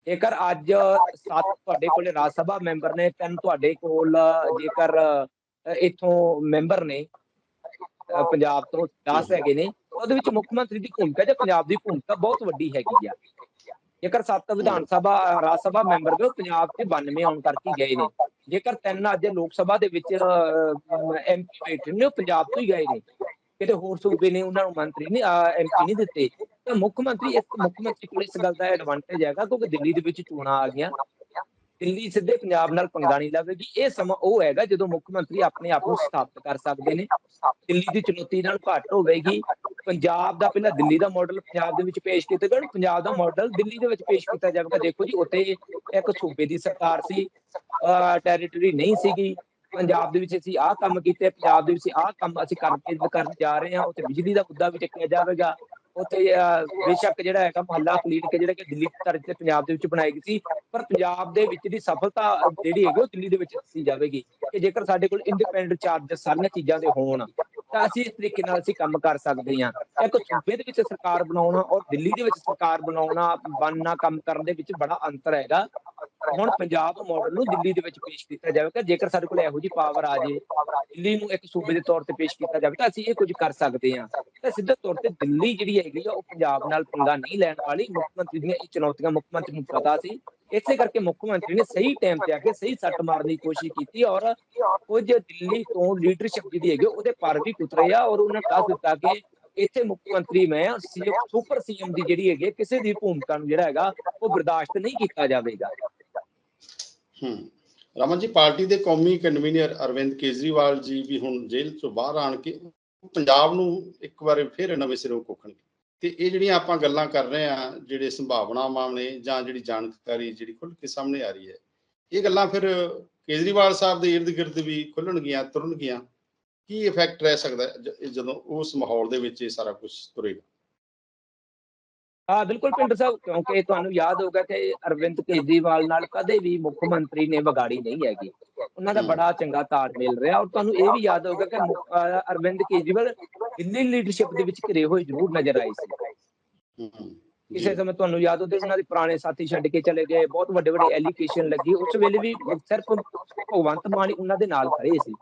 ਜੇਕਰ ਅੱਜ ਸੱਤ ਤੁਹਾਡੇ ਕੋਲੇ ਰਾਜ ਸਭਾ ਮੈਂਬਰ ਨੇ ਤਿੰਨ ਤੁਹਾਡੇ ਕੋਲ ਜੇਕਰ ਇੱਥੋਂ ਮੈਂਬਰ ਨੇ ਪੰਜਾਬ ਤੋਂ 10 ਹੈਗੇ ਨੇ ਉਹਦੇ ਵਿੱਚ ਮੁੱਖ ਮੰਤਰੀ ਦੀ ਭੂਮਿਕਾ ਜਾਂ ਪੰਜਾਬ ਦੀ ਭੂਮਿਕਾ ਬਹੁਤ ਵੱਡੀ ਹੈਗੀ ਆ। ਜੇਕਰ ਸੱਤ ਵਿਧਾਨ ਸਭਾ, ਰਾਜ ਸਭਾ ਮੈਂਬਰ ਨੇ ਪੰਜਾਬ ਤੇ 92 ਆਉਣ ਕਰਕੇ ਗਏ ਨੇ। ਜੇਕਰ ਤਿੰਨ ਅੱਜ ਲੋਕ ਸਭਾ ਦੇ ਵਿੱਚ ਐਮਪੀ ਬੈਠੇ ਨੇ, ਉਹ ਪੰਜਾਬ ਤੋਂ ਹੀ ਗਏ ਨੇ। ਕਿਤੇ ਹੋਰ ਸੂਬੇ ਨੇ, ਉਹਨਾਂ ਨੂੰ ਮੰਤਰੀ ਨਹੀਂ ਐਮਪੀ ਨਹੀਂ ਦਿੱਤੇ। ਤਾਂ ਮੁੱਖ ਮੰਤਰੀ ਇਸ ਮੁੱਖ ਮੰਤਰੀ ਕੋਲ ਇਸ ਗੱਲ ਦਾ ਐਡਵਾਂਟੇਜ ਹੈਗਾ ਕਿਉਂਕਿ ਦਿੱਲੀ ਦੇ ਵਿੱਚ ਚੋਣਾਂ ਆ ਗਈਆਂ। ਦਿੱਲੀ ਸਿੱਧੇ ਪੰਜਾਬ ਨਾਲ ਪੰਗਾ ਨਹੀਂ ਲਵੇਗੀ ਇਹ ਸਮਾਂ ਉਹ ਹੈਗਾ ਜਦੋਂ ਮੁੱਖ ਮੰਤਰੀ ਆਪਣੇ ਆਪ ਨੂੰ ਸਥਾਪਿਤ ਕਰ ਸਕਦੇ ਨੇ। ਦਿੱਲੀ ਦੀ ਚੁਣੌਤੀ ਨਾਲ ਘੱਟ ਹੋਵੇਗੀ। ਪੰਜਾਬ ਦਾ ਪਹਿਲਾਂ ਦਿੱਲੀ ਦਾ ਮਾਡਲ ਪੰਜਾਬ ਦੇ ਵਿੱਚ ਪੇਸ਼ ਕੀਤਾ ਗਿਆ ਪੰਜਾਬ ਦਾ ਮਾਡਲ ਦਿੱਲੀ ਦੇ ਵਿੱਚ ਪੇਸ਼ ਕੀਤਾ ਜਾਵੇਗਾ। ਦੇਖੋ ਜੀ, ਉੱਥੇ ਇੱਕ ਸੂਬੇ ਦੀ ਸਰਕਾਰ ਸੀ ਟੈਰੀਟਰੀ ਨਹੀਂ ਸੀਗੀ। ਪੰਜਾਬ ਦੇ ਵਿੱਚ ਅਸੀਂ ਆਹ ਕੰਮ ਕੀਤੇ, ਪੰਜਾਬ ਦੇ ਵਿੱਚ ਆਹ ਕੰਮ ਅਸੀਂ ਕਰਕੇ ਕਰਨ ਜਾ ਰਹੇ ਹਾਂ। ਉੱਥੇ ਬਿਜਲੀ ਦਾ ਮੁੱਦਾ ਵੀ ਚੱਕਿਆ ਜਾਵੇਗਾ। ਉੱਥੇ ਬੇਸ਼ੱਕ ਜਿਹੜਾ ਹੈਗਾ ਮਹੱਲਾ ਕਲੀਨਿਕ ਜਿਹੜਾ ਕਿ ਦਿੱਲੀ ਤਰਜ਼ ਤੇ ਪੰਜਾਬ ਦੇ ਵਿੱਚ ਬਣਾਈ ਗਈ ਸੀ, ਪਰ ਪੰਜਾਬ ਦੇ ਵਿੱਚ ਦੀ ਸਫਲਤਾ ਜਿਹੜੀ ਹੈਗੀ ਉਹ ਦਿੱਲੀ ਦੇ ਵਿੱਚ ਦੱਸੀ ਜਾਵੇਗੀ ਕਿ ਜੇਕਰ ਸਾਡੇ ਕੋਲ ਇੰਡੀਪੈਂਡੈਂਟ ਚਾਰਜਸ ਸਾਰੀਆਂ ਚੀਜ਼ਾਂ ਦੇ ਹੋਣ, ਤਾਂ ਅਸੀਂ ਇਸ ਤਰੀਕੇ ਨਾਲ ਅਸੀਂ ਕੰਮ ਕਰ ਸਕਦੇ ਹਾਂ। ਇੱਕ ਸੂਬੇ ਦੇ ਵਿੱਚ ਸਰਕਾਰ ਬਣਾਉਣਾ ਔਰ ਦਿੱਲੀ ਦੇ ਵਿੱਚ ਸਰਕਾਰ ਬਣਾਉਣਾ, ਬਣਨਾ, ਕੰਮ ਕਰਨ ਦੇ ਵਿੱਚ ਬੜਾ ਅੰਤਰ ਹੈਗਾ। ਹੁਣ ਪੰਜਾਬ ਮਾਡਲ ਨੂੰ ਦਿੱਲੀ ਦੇ ਵਿੱਚ ਪੇਸ਼ ਕੀਤਾ ਜਾਵੇਗਾ, ਜੇਕਰ ਸਾਡੇ ਕੋਲ ਇਹੋ ਜਿਹੀ ਪਾਵਰ ਆ ਜੇ, ਦਿੱਲੀ ਨੂੰ ਇੱਕ ਸੂਬੇ ਦੇ ਤੌਰ ਤੇ ਪੇਸ਼ ਕੀਤਾ ਜਾਵੇ, ਤਾਂ ਅਸੀਂ ਇਹ ਕੁਝ ਕਰ ਸਕਦੇ ਹਾਂ। ਤਾਂ ਸਿੱਧੇ ਤੌਰ ਤੇ ਦਿੱਲੀ ਜਿਹੜੀ ਹੈਗੀ ਆ, ਉਹ ਪੰਜਾਬ ਨਾਲ ਪੰਗਾ ਨਹੀਂ ਲੈਣ ਵਾਲੀ, ਮੁੱਖ ਮੰਤਰੀ ਦੀਆਂ ਇਹ ਚੁਣੌਤੀਆਂ ਮੁੱਖ ਮੰਤਰੀ ਨੂੰ ਪਤਾ ਸੀ। ਇਸੇ ਕਰਕੇ ਮੁੱਖ ਮੰਤਰੀ ਨੇ ਸਹੀ ਟਾਈਮ ਤੇ ਆ ਕੇ ਸਹੀ ਸੱਟ ਮਾਰਨ ਦੀ ਕੋਸ਼ਿਸ਼ ਕੀਤੀ ਔਰ ਕੁਝ ਦਿੱਲੀ ਤੋਂ ਲੀਡਰਸ਼ਿਪ ਜਿਹੜੀ ਹੈਗੀ ਉਹਦੇ ਪਰ ਵੀ ਕੁਤਰੇ ਆ ਔਰ ਉਹਨਾਂ ਦੱਸ ਦਿੱਤਾ ਕਿ ਇੱਥੇ ਮੁੱਖ ਮੰਤਰੀ ਮੈਂ ਸੀਐਮ ਸੁਪਰ ਸੀਐਮ ਦੀ ਜਿਹੜੀ ਹੈਗੀ ਕਿਸੇ ਦੀ ਭੂਮਿਕਾ ਨੂੰ ਜਿਹੜਾ ਹੈਗਾ, ਉਹ ਬਰਦਾਸ਼ਤ ਨਹੀਂ ਕੀਤਾ ਜਾਵੇਗਾ। ਹੂੰ। ਰਮਨ ਜੀ, ਪਾਰਟੀ ਦੇ ਕੌਮੀ ਕਨਵੀਨਰ ਅਰਵਿੰਦ ਕੇਜਰੀਵਾਲ ਜੀ ਵੀ ਹੁਣ ਜੇਲ੍ਹ ਤੋਂ ਬਾਹਰ ਆਣ ਕੇ ਪੰਜਾਬ ਨੂੰ ਇੱਕ ਵਾਰ ਫਿਰ ਨਵੇਂ ਸਿਰੋਂ ਕੋਖਣਗੇ। ਤੇ ਇਹ ਜਿਹੜੀਆਂ ਆਪਾਂ ਗੱਲਾਂ ਕਰ ਰਹੇ ਆ ਜਿਹੜੇ ਸੰਭਾਵਨਾਵਾਂ ਨੇ ਜਾਂ ਜਿਹੜੀ ਜਾਣਕਾਰੀ ਜਿਹੜੀ ਖੁੱਲ ਕੇ ਸਾਹਮਣੇ ਆ ਰਹੀ ਹੈ, ਇਹ ਗੱਲਾਂ ਫਿਰ ਕੇਜਰੀਵਾਲ ਸਾਹਿਬ ਦੇ ਇਰਦ ਗਿਰਦ ਵੀ ਖੁੱਲਣਗੀਆਂ ਤੁਰਨਗੀਆਂ। ਕੀ ਇਫੈਕਟ ਰਹਿ ਸਕਦਾ ਜਦੋਂ ਉਸ ਮਾਹੌਲ ਦੇ ਵਿੱਚ ਇਹ ਸਾਰਾ ਕੁਝ ਤੁਰੇਗਾ? ਹਾਂ, ਬਿਲਕੁਲ ਪਿੰਡਰ ਸਾਹਿਬ, ਕਿਉਂਕਿ ਤੁਹਾਨੂੰ ਯਾਦ ਹੋਗਾ ਕਿ ਅਰਵਿੰਦ ਕੇਜਰੀਵਾਲ ਨਾਲ ਕਦੇ ਵੀ ਮੁੱਖ ਮੰਤਰੀ ਨੇ ਵਿਗਾੜੀ ਨਹੀਂ ਹੈਗੀ। ਉਹਨਾਂ ਦਾ ਬੜਾ ਚੰਗਾ ਤਾਲਮੇਲ ਰਿਹਾ ਔਰ ਤੁਹਾਨੂੰ ਇਹ ਵੀ ਯਾਦ ਹੋਗਾ ਕਿ ਅਰਵਿੰਦ ਕੇਜਰੀਵਾਲ ਦਿੱਲੀ ਲੀਡਰਸ਼ਿਪ ਦੇ ਵਿੱਚ ਘਿਰੇ ਹੋਏ ਜ਼ਰੂਰ ਨਜ਼ਰ ਆਏ ਸੀ। ਕਿਸੇ ਸਮੇਂ ਤੁਹਾਨੂੰ ਯਾਦ ਹੋਵੇ ਉਹਨਾਂ ਦੇ ਪੁਰਾਣੇ ਸਾਥੀ ਛੱਡ ਕੇ ਚਲੇ ਗਏ, ਬਹੁਤ ਵੱਡੇ ਵੱਡੇ ਐਲੀਗੇਸ਼ਨ ਲੱਗੀ, ਉਸ ਵੇਲੇ ਵੀ ਸਿਰਫ ਭਗਵੰਤ ਮਾਨ ਉਹਨਾਂ ਦੇ ਨਾਲ ਖੜੇ ਸੀ।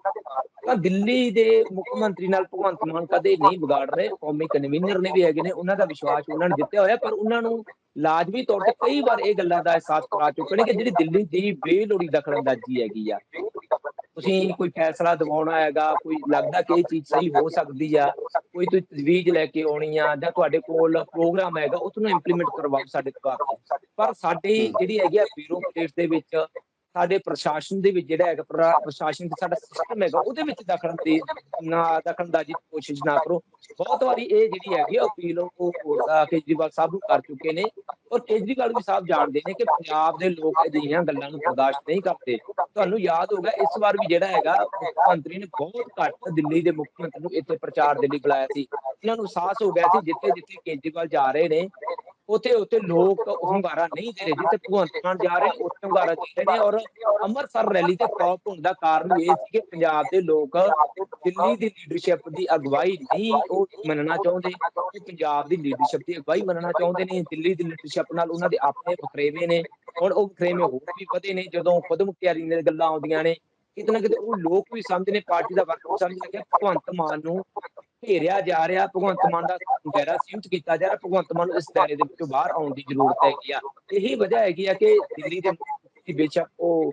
ਤਾਂ ਦਿੱਲੀ ਦੇ ਮੁੱਖ ਮੰਤਰੀ ਨਾਲ ਭਗਵੰਤ ਮਾਨ ਕਦੇ ਨਹੀਂ ਵਿਗਾੜ ਰਹੇ, ਕੌਮੀ ਕਨਵੀਨਰ ਨੇ ਵੀ ਹੈਗੇ ਨੇ, ਉਹਨਾਂ ਦਾ ਵਿਸ਼ਵਾਸ ਉਹਨਾਂ ਨੇ ਜਿੱਤਿਆ ਹੋਇਆ, ਪਰ ਉਹਨਾਂ ਨੂੰ ਲਾਜ਼ਮੀ ਤੌਰ ਤੇ ਕਈ ਵਾਰ ਇਹ ਗੱਲਾਂ ਦਾ ਅਹਿਸਾਸ ਕਰਾ ਚੁੱਕੇ ਨੇ ਕਿ ਜਿਹੜੀ ਦਿੱਲੀ ਦੀ ਬੇਲੋੜੀ ਦਖਲਅੰਦਾਜ਼ੀ ਹੈਗੀ ਆ। ਤੁਸੀਂ ਕੋਈ ਫੈਸਲਾ ਦਿਵਾਉਣਾ ਹੈਗਾ, ਕੋਈ ਲੱਗਦਾ ਕਿ ਇਹ ਚੀਜ਼ ਸਹੀ ਹੋ ਸਕਦੀ ਆ, ਕੋਈ ਤੁਸੀਂ ਤਜਵੀਜ਼ ਲੈ ਕੇ ਆਉਣੀ ਆ, ਜਾਂ ਤੁਹਾਡੇ ਕੋਲ ਪ੍ਰੋਗਰਾਮ ਹੈਗਾ, ਉਹ ਤੁਹਾਨੂੰ ਇੰਪਲੀਮੈਂਟ ਕਰਵਾਓ ਸਾਡੇ ਤੋਂ। ਪਰ ਸਾਡੀ ਜਿਹੜੀ ਹੈਗੀ ਆ ਬਿਊਰੋ ਦੇ ਵਿੱਚ ਸਾਡੇ ਪ੍ਰਸ਼ਾਸਨ ਦੇ ਵਿੱਚ ਜਿਹੜਾ ਹੈਗਾ ਪ੍ਰਸ਼ਾਸਨ ਦਾ ਸਾਡਾ ਸਿਸਟਮ ਹੈਗਾ, ਉਹਦੇ ਵਿੱਚ ਦਖਲ ਦੇ ਨਾ ਦਖਲਅੰਦਾਜ਼ੀ ਦੀ ਕੋਸ਼ਿਸ਼ ਨਾ ਕਰੋ। ਬਹੁਤ ਵਾਰੀ ਇਹ ਜਿਹੜੀ ਹੈਗੀ ਅਪੀਲ ਉਹ ਕੇਜਰੀਵਾਲ ਸਾਹਿਬ ਨੂੰ ਕਰ ਚੁੱਕੇ ਨੇ। ਔਰ ਕੇਜਰੀਵਾਲ ਵੀ ਸਾਹਿਬ ਜਾਣਦੇ ਨੇ ਕਿ ਪੰਜਾਬ ਦੇ ਲੋਕ ਅਜਿਹੀਆਂ ਗੱਲਾਂ ਨੂੰ ਬਰਦਾਸ਼ਤ ਨਹੀਂ ਕਰਦੇ। ਤੁਹਾਨੂੰ ਯਾਦ ਹੋਗਾ ਇਸ ਵਾਰ ਵੀ ਜਿਹੜਾ ਹੈਗਾ, ਮੁੱਖ ਮੰਤਰੀ ਨੇ ਬਹੁਤ ਘੱਟ ਦਿੱਲੀ ਦੇ ਮੁੱਖ ਮੰਤਰੀ ਨੂੰ ਇੱਥੇ ਪ੍ਰਚਾਰ ਦੇ ਲਈ ਬੁਲਾਇਆ ਸੀ। ਇਹਨਾਂ ਨੂੰ ਅਹਿਸਾਸ ਹੋ ਗਿਆ ਸੀ ਜਿੱਥੇ ਜਿੱਥੇ ਕੇਜਰੀਵਾਲ ਜਾ ਰਹੇ ਨੇ। ਉੱਥੇ ਉੱਥੇ ਲੋਕ ਹੁੰਗਾਰਾ ਨਹੀਂ ਦੇ ਰਹੇ ਜਿੱਥੇ ਭਗਵੰਤ ਮਾਨ ਜਾ ਰਹੇ ਉੱਥੇ ਹੁੰਗਾਰਾ ਦੇ ਰਹੇ ਨੇ ਔਰ ਅੰਮ੍ਰਿਤਸਰ ਰੈਲੀ ਤੇ ਫਲॉप ਹੋਣ ਦਾ ਕਾਰਨ ਇਹ ਸੀ ਕਿ ਪੰਜਾਬ ਦੇ ਲੋਕ ਦਿੱਲੀ ਦੀ ਲੀਡਰਸ਼ਿਪ ਦੀ ਅਗਵਾਈ ਨਹੀਂ ਉਹ ਮੰਨਣਾ ਚਾਹੁੰਦੇ, ਕਿ ਪੰਜਾਬ ਦੀ ਲੀਡਰਸ਼ਿਪ ਦੀ ਅਗਵਾਈ ਮੰਨਣਾ ਚਾਹੁੰਦੇ ਨੇ, ਦਿੱਲੀ ਦੀ ਲੀਡਰਸ਼ਿਪ ਨਾਲ ਉਹਨਾਂ ਦੇ ਆਪਣੇ ਵਖਰੇਵੇਂ ਨੇ ਔਰ ਉਹ ਵਖਰੇਵੇਂ ਹੋਰ ਵੀ ਵਧੇ ਨੇ ਜਦੋਂ ਖੁਦ ਮੁਖਤਿਆਰੀ ਦੀਆਂ ਗੱਲਾਂ ਆਉਂਦੀਆਂ ਨੇ, ਕਿਤੇ ਨਾ ਕਿਤੇ ਉਹ ਲੋਕ ਵੀ ਸਮਝਦੇ ਨੇ, ਪਾਰਟੀ ਦਾ ਵਰਕ ਵੀ ਸਮਝਦੇ ਕਿ ਭਗਵੰਤ ਮਾਨ ਨੂੰ ਘੇਰਿਆ ਜਾ ਰਿਹਾ, ਭਗਵੰਤ ਮਾਨ ਦਾ ਦਾਇਰਾ ਸੀਮਿਤ ਕੀਤਾ ਜਾ ਰਿਹਾ, ਭਗਵੰਤ ਮਾਨ ਨੂੰ ਇਸ ਦਾਇਰੇ ਦੇ ਵਿੱਚੋਂ ਬਾਹਰ ਆਉਣ ਦੀ ਜ਼ਰੂਰਤ ਹੈਗੀ ਆ। ਇਹੀ ਵਜ੍ਹਾ ਹੈਗੀ ਆ ਕਿ ਦਿੱਲੀ ਦੇ ਮੁਖੀ ਬੇਸ਼ੱਕ ਉਹ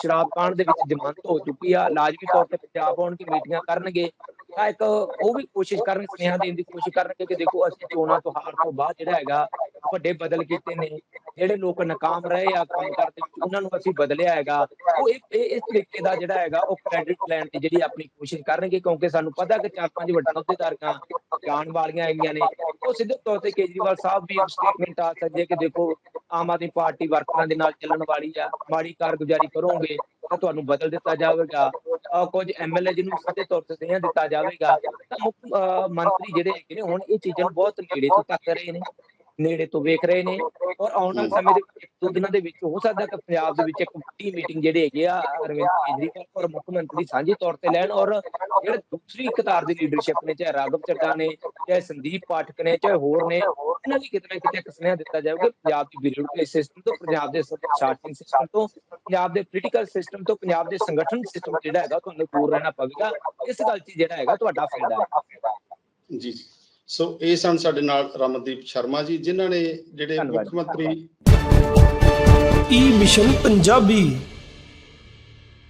ਸ਼ਰਾਬ ਕਾਂਡ ਦੇ ਵਿੱਚ ਜ਼ਮਾਨਤ ਹੋ ਚੁੱਕੀ ਆ। ਲਾਜ਼ਮੀ ਤੌਰ ਤੇ ਪੰਜਾਬ ਆਉਣ ਦੀ ਮੀਟਿੰਗਾਂ ਕਰਨਗੇ। ਤਾਂ ਇੱਕ ਉਹ ਵੀ ਕੋਸ਼ਿਸ਼ ਕਰਨ, ਸੁਨੇਹਾ ਦੇਣ ਦੀ ਕੋਸ਼ਿਸ਼ ਕਰਨਗੇ ਕਿ ਦੇਖੋ ਅਸੀਂ ਚੋਣਾਂ ਤੋਂ ਹਾਰ ਤੋਂ ਬਾਅਦ ਜਿਹੜਾ ਹੈਗਾ ਵੱਡੇ ਬਦਲ ਕੀਤੇ ਨੇ, ਜਿਹੜੇ ਲੋਕ ਨਾਕਾਮ ਰਹੇ ਆ ਕੰਮ ਕਰਦੇ ਉਹਨਾਂ ਨੂੰ ਅਸੀਂ ਬਦਲਿਆ ਹੈਗਾ। ਉਹ ਇਸ ਤਰੀਕੇ ਦਾ ਜਿਹੜਾ ਹੈਗਾ ਉਹ ਕ੍ਰੈਡਿਟ ਲੈਣ ਦੀ ਜਿਹੜੀ ਆਪਣੀ ਕੋਸ਼ਿਸ਼ ਕਰਨਗੇ, ਕਿਉਂਕਿ ਸਾਨੂੰ ਪਤਾ ਕਿ ਚਾਰ ਪੰਜ ਵੱਡੇ ਅਹੁਦੇਦਾਰਾਂ ਜਾਣ ਵਾਲੀਆਂ ਹੈਗੀਆਂ ਨੇ। ਉਹ ਸਿੱਧੇ ਤੌਰ ਤੇ ਕੇਜਰੀਵਾਲ ਸਾਹਿਬ ਵੀ ਸਟੇਟਮੈਂਟ ਆ ਸਕਦੇ ਆ ਕਿ ਦੇਖੋ ਆਮ ਆਦਮੀ ਪਾਰਟੀ ਵਰਕਰਾਂ ਦੇ ਨਾਲ ਚੱਲਣ ਵਾਲੀ ਆ, ਮਾੜੀ ਕਾਰਗੁਜ਼ਾਰੀ ਕਰੋਗੇ ਤਾਂ ਤੁਹਾਨੂੰ ਬਦਲ ਦਿੱਤਾ ਜਾਵੇਗਾ। ਕੁਝ ਐਮਐਲਏ ਜਿਹਨੂੰ ਸਿੱਧੇ ਤੌਰ ਤੇ ਸਹੀਆਂ ਦਿੱਤਾ ਜਾਵੇਗਾ, ਤਾਂ ਮੁੱਖ ਮੰਤਰੀ ਜਿਹੜੇ ਹੈਗੇ ਨੇ, ਹੁਣ ਇਹ ਚੀਜ਼ਾਂ ਨੂੰ ਬਹੁਤ ਨੇੜੇ ਤੋਂ ਤੱਕ ਰਹੇ ਨੇ। ਨੇੜੇ ਤੋਂ ਵੇਖ ਰਹੇ ਨੇ ਔਰ ਆਉਣ ਵਾਲੇ ਸਮੇਂ ਦੇ ਵਿੱਚ ਦੋ ਦਿਨਾਂ ਦੇ ਵਿੱਚ ਹੋ ਸਕਦਾ ਕਿ ਪੰਜਾਬ ਦੇ ਵਿੱਚ ਇੱਕ ਵੱਡੀ ਮੀਟਿੰਗ ਜਿਹੜੇ ਹੈਗੇ ਆ ਅਰਵਿੰਦ ਕੇਜਰੀਵਾਲ ਔਰ ਮੁੱਖ ਮੰਤਰੀ ਸਾਂਝੇ ਤੌਰ ਤੇ ਲੈਣ ਔਰ ਜਿਹੜੇ ਦੂਸਰੀ ਕਤਾਰ ਦੀ ਲੀਡਰਸ਼ਿਪ ਨੇ ਚਾਹੇ ਰਾਘਵ ਚੱਡਾ ਨੇ ਚਾਹੇ ਸੰਦੀਪ ਪਾਠਕ ਨੇ ਚਾਹੇ ਹੋਰ ਨੇ ਇਹਨਾਂ ਦੀ ਕਿਤੇ ਨਾ ਕਿਤੇ ਇੱਕ ਸੁਨੇਹਾ ਦਿੱਤਾ ਜਾਊਗਾ ਪੰਜਾਬ ਦੀ ਬਿਊਰੋਕ੍ਰੇਸੀ ਸਿਸਟਮ ਤੋਂ ਪੰਜਾਬ ਦੇ ਪ੍ਰਸ਼ਾਸਨਿਕ ਸਿਸਟਮ ਤੋਂ ਪੰਜਾਬ ਦੇ ਪੋਲੀਟੀਕਲ ਸਿਸਟਮ ਤੋਂ ਪੰਜਾਬ ਦੇ ਸੰਗਠਨ ਸਿਸਟਮ ਜਿਹੜਾ ਹੈਗਾ ਤੁਹਾਨੂੰ ਦੂਰ ਰਹਿਣਾ ਪਵੇਗਾ। ਇਸ ਗੱਲ 'ਚ ਜਿਹੜਾ ਹੈਗਾ ਤੁਹਾਡਾ ਫਾਇਦਾ ਹੈ। ਜੀ ਜੀ। ਸੋ ਇਹ ਸਨ ਸਾਡੇ ਨਾਲ ਰਮਨਦੀਪ ਸ਼ਰਮਾ ਜੀ ਜਿਨ੍ਹਾਂ ਨੇ ਜਿਹੜੇ। ਮੁੱਖ ਮੰਤਰੀ ਈ ਮਿਸ਼ਨ ਪੰਜਾਬੀ